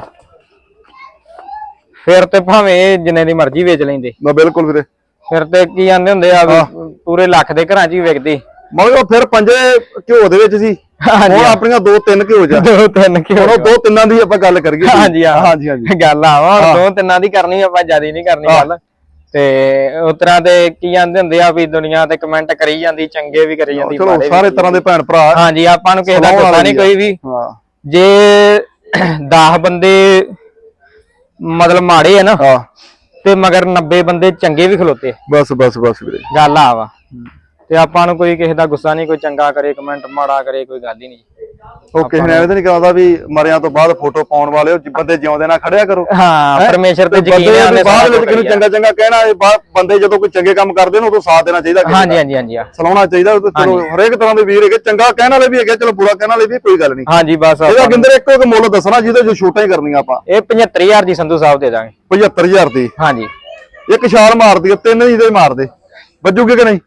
ਫਿਰ ਤੇ ਭਾਵੇਂ ਇਹ ਜਿੰਨੇ ਦੀ ਮਰਜ਼ੀ ਵੇਚ ਲੈਂਦੇ।
ਮੈਂ ਬਿਲਕੁਲ ਵੀਰੇ।
ਫਿਰ ਤੇ ਕੀ ਆਂਦੇ ਹੁੰਦੇ ਆ ਵੀ ਪੂਰੇ ਲੱਖ ਦੇ ਘਰਾਂ 'ਚ ਹੀ ਵਿਕਦੀ।
ਮਗਰ ਫਿਰ ਪੰਜੇ ਘਿਓ ਦੇ ਵਿੱਚ ਸੀ।
ਹਾਂਜੀ।
ਹੁਣ ਆਪਣੀਆਂ ਦੋ ਤਿੰਨ ਘਿਓ ਜਾ
ਦੋ ਤਿੰਨ ਕਿ
ਹੁਣ ਉਹ ਦੋ ਤਿੰਨਾਂ ਦੀ ਆਪਾਂ ਗੱਲ ਕਰੀਏ
ਹਾਂਜੀ
ਹਾਂਜੀ ਹਾਂਜੀ।
ਗੱਲ ਆ ਵਾ ਹੁਣ ਦੋ ਤਿੰਨਾਂ ਦੀ ਕਰਨੀ ਆਪਾਂ ਜ਼ਿਆਦਾ ਨਹੀਂ ਕਰਨੀ ਗੱਲ। ਤੇ ਉਸ ਤਰ੍ਹਾਂ ਦੇ ਕੀ ਆਂਦੇ ਹੁੰਦੇ ਆ ਵੀ ਦੁਨੀਆ ਤੇ ਕਮੈਂਟ ਕਰੀ ਜਾਂਦੀ ਚੰਗੇ ਵੀ ਕਰੀ ਜਾਂਦੀ
ਚਲੋ ਸਾਰੇ ਤਰ੍ਹਾਂ ਦੇ ਭੈਣ ਭਰਾ
ਹਾਂਜੀ ਆਪਾਂ ਨੂੰ ਕਿਸੇ ਦਾ ਗੁੱਸਾ ਨਹੀਂ। ਕੋਈ ਵੀ। ਜੇ 10 ਬੰਦੇ ਮਤਲਬ ਮਾੜੇ ਆ ਨਾ ਤੇ ਮਗਰ 90 ਬੰਦੇ ਚੰਗੇ ਵੀ ਖਲੋਤੇ
ਬਸ ਬਸ ਬਸ ਵੀਰੇ।
ਗੱਲ ਆ ਵਾ। ਤੇ ਆਪਾਂ ਨੂੰ ਕੋਈ ਕਿਸੇ ਦਾ ਗੁੱਸਾ ਨਹੀਂ ਕੋਈ ਚੰਗਾ ਕਰੇ ਕਮੈਂਟ ਮਾੜਾ ਕਰੇ ਕੋਈ ਗੱਲ ਹੀ ਨਹੀਂ।
ਉਹ ਕਿਸੇ ਨੇ ਐਵੇਂ ਤਾਂ ਨਹੀਂ ਕਰਾਉਂਦਾ ਵੀ ਮਰਿਆਂ ਤੋਂ ਬਾਅਦ ਫੋਟੋ ਪਾਉਣ ਵਾਲੇ ਉਹ ਬੰਦੇ ਜਿਉਂਦੇ ਨਾਲ ਖੜਿਆ ਕਰੋ।
ਹਾਂ ਪਰਮੇਸ਼ਰ ਤੇ ਯਕੀਨ ਹੈ ਉਹਨੇ
ਬਾਅਦ ਵਿੱਚ ਕਿਹਨੂੰ ਚੰਗਾ ਚੰਗਾ ਕਹਿਣਾ ਇਹ ਬੰਦੇ ਜਦੋਂ ਕੋਈ ਚੰਗੇ ਕੰਮ ਕਰਦੇ ਨੇ ਉਦੋਂ ਸਾਥ ਦੇਣਾ ਚਾਹੀਦਾ।
ਹਾਂਜੀ ਹਾਂਜੀ ਹਾਂਜੀ।
ਸਲਾਉਣਾ ਚਾਹੀਦਾ ਚਲੋ ਹਰੇਕ ਤਰ੍ਹਾਂ ਦੇ ਵੀਰ ਹੈਗੇ ਚੰਗਾ ਕਹਿਣ ਵਾਲੇ ਵੀ ਹੈਗੇ ਚਲੋ ਬੁਰਾ ਕਹਿਣ ਵਾਲੇ ਵੀ ਕੋਈ ਗੱਲ ਨਹੀਂ।
ਹਾਂਜੀ ਬਸ
ਇਹਦਾ ਕਿੰਦਰ ਇੱਕੋ ਇੱਕ ਮੁੱਲ ਦੱਸਣਾ ਜਿਹਦੇ ਜੋ ਛੋਟਾ ਹੀ ਕਰਨੀਆਂ ਆਪਾਂ।
ਇਹ 75000 ਦੀ ਸੰਧੂ ਸਾਹਿਬ ਦੇ ਦਾਂਗੇ।
75000 ਦੀ।
ਹਾਂਜੀ।
ਇੱਕ ਛਾਲ ਮਾਰਦੀ ਤਿੰਨ ਦੀ ਦੇ ਮਾਰਦੇ। ਵੱਜੂਗੇ ਕਿ ਨਹੀਂ?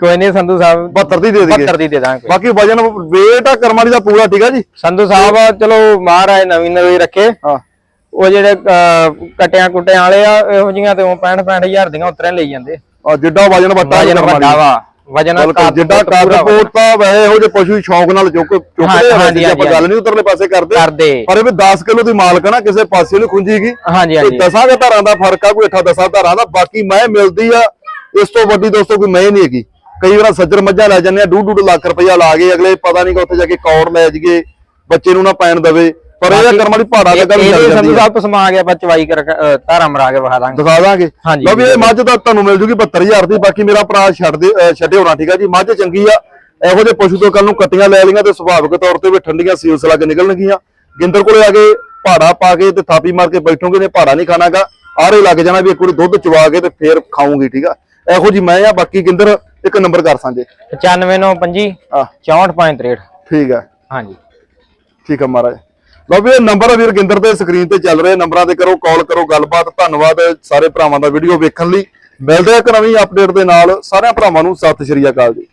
ਕੋਈ ਨਹੀਂ ਸੰਧੂ ਸਾਹਿਬ।
72 ਦੀ ਦੇ ਦੇਗੇ
72 ਦੀ ਦੇ ਦਾਂਗੇ।
ਬਾਕੀ ਵਜਨ weight ਆ ਕਰਮਾਲੀ ਦਾ ਪੂਰਾ ਠੀਕ ਆ ਜੀ।
ਸੰਧੂ ਸਾਹਿਬ ਚਲੋ ਮਹਾਰਾਜ ਨਵੀਂ ਨਵੀਂ ਰੱਖੇ।
ਹਾਂ।
ਉਹ ਜਿਹੜੇ ਕਟਿਆਂ ਕੁੱਟਿਆਂ ਵਾਲੇ ਆ ਇਹੋ ਜੀਆਂ ਤੇ ਉਹ 65 65000 ਦੀਆਂ ਉਤਰੇ ਲਈ ਜਾਂਦੇ।
ਆ ਜਿੱਡਾ ਵਜਨ ਵੱਡਾ
ਵਜਨ ਵੱਡਾ ਵਾ। ਵਜਨ
ਜਿੱਡਾ। ਕਾਰਡਬੋਰਡ ਤਾਂ ਵੈਸੇ ਇਹੋ ਜਿਹੇ ਪਸ਼ੂ ਸ਼ੌਂਕ ਨਾਲ ਚੁੱਕ ਚੁੱਕਦੇ ਆ ਆਪਾਂ ਗੱਲ ਨਹੀਂ ਉਧਰਲੇ ਪਾਸੇ ਕਰਦੇ।
ਕਰਦੇ।
ਪਰ ਇਹ ਵੀ 10 ਕਿਲੋ ਦੀ ਮਾਲਕ ਨਾ ਕਿਸੇ ਪਾਸੇ ਨੂੰ ਖੁੰਜੀਗੀ
ਹਾਂਜੀ ਹਾਂਜੀ।
ਦਸਾਂ ਕੁ ਧਾਰਾਂ ਦਾ ਫ਼ਰਕ ਆ ਕੋਈ ਅੱਠਾਂ ਦਸਾਂ ਧਾਰਾਂ ਦਾ ਬਾਕੀ ਮੈਂ ਮਿਲਦੀ ਆ ਇਸ ਤੋਂ ਵੱਡੀ ਦੋਸਤੋ ਕੋਈ ਮੈਂ ਨਹੀਂ ਹੈਗੀ। ਕਈ ਵਾਰ ਸੱਜਰ ਮੱਝਾਂ ਲੈ ਜਾਂਦੇ ਆ ਡੂਢ ਡੂਢ ਲੱਖ ਰੁਪਇਆ ਲਾ ਗਏ ਅਗਲੇ ਪਤਾ ਨਹੀਂ ਕਿ ਉੱਥੇ ਜਾ ਕੇ ਕੌੜ ਲੈ ਜਗੇ ਬੱਚੇ ਨੂੰ ਨਾ ਪੈਣ ਦਵੇ ਪਰ ਇਹ ਕਰਮ ਵਾਲੀ ਪਹਾੜਾ ਗੱਲ
ਇਹ
ਚੱਲ ਜਾਂਦੀ
ਸਾਹਿਬ ਤੋਂ ਸਮਾ ਗਿਆ ਆਪਾਂ ਚਵਾਈ ਕਰ ਧਾਰਾ ਮਰਾ ਕੇ ਵਿਖਾ ਦਾਂਗੇ।
ਦਿਖਾ ਦਾਂਗੇ। ਲਓ ਵੀ ਇਹ ਮੱਝ ਤਾਂ ਤੁਹਾਨੂੰ ਮਿਲ ਜੂਗੀ 72000 ਦੀ ਬਾਕੀ ਮੇਰਾ ਭਰਾ ਛੱਡ ਦੇ ਅਹ ਛੱਡੇ ਹੋਣਾ ਠੀਕ ਆ ਜੀ? ਮੱਝ ਚੰਗੀ ਆ ਇਹੋ ਜਿਹੇ ਪਸ਼ੂ ਤੋਂ ਕੱਲ ਨੂੰ ਕੱਟੀਆਂ ਲੈ ਲਈਆਂ ਤੇ ਸੁਭਾਵਿਕ ਤੌਰ ਤੇ ਵੀ ਠੰਡੀਆਂ ਸੀਲਸ ਲੱਗ ਨਿਕਲਣਗੀਆਂ। ਗਿੰਦਰ ਕੋਲੇ ਆ ਕੇ ਪਹਾੜਾ ਪਾ ਕੇ ਤੇ ਥਾਪੀ ਮਾਰ ਕੇ ਬੈਠੋਗੇ ਨੇ ਪਹਾੜਾ ਨਹੀਂ ਖਾਣਾਗਾ। ਆਰੇ ਲੱਗ ਜਾਣਾ ਵੀ ਇੱਕ ਵਾਰੀ ਦੁੱਧ ਚਵਾ ਕੇ ਤੇ ਫੇਰ ਖਾਉਂਗੀ ਠੀਕ ਆ? ਇਹੋ ਜੀ ਮੈਂ ਆ ਬਾਕੀ ਗਿੰਦਰ ਇੱਕ ਨੰਬਰ ਕਰ ਸਾਂਜੇ
95925
ਆ
6463
ਠੀਕ ਆ
ਹਾਂਜੀ।
ਠੀਕ ਆ ਮਹਾਰਾਜ। ਲਓ ਵੀ ਇਹ ਨੰਬਰ ਵੀਰ ਗਿੰਦਰ ਤੇ ਸਕਰੀਨ ਤੇ ਚੱਲ ਰਹੇ ਨੰਬਰਾਂ ਤੇ ਕਰੋ ਕਾਲ ਕਰੋ ਗੱਲਬਾਤ। ਧੰਨਵਾਦ ਸਾਰੇ ਭਰਾਵਾਂ ਦਾ ਵੀਡੀਓ ਵੇਖਣ ਲਈ। ਮਿਲਦੇ ਆ ਇੱਕ ਨਵੀਂ ਅਪਡੇਟ ਦੇ ਨਾਲ। ਸਾਰਿਆਂ ਭਰਾਵਾਂ ਨੂੰ ਸਤਿ ਸ਼੍ਰੀ ਅਕਾਲ ਜੀ।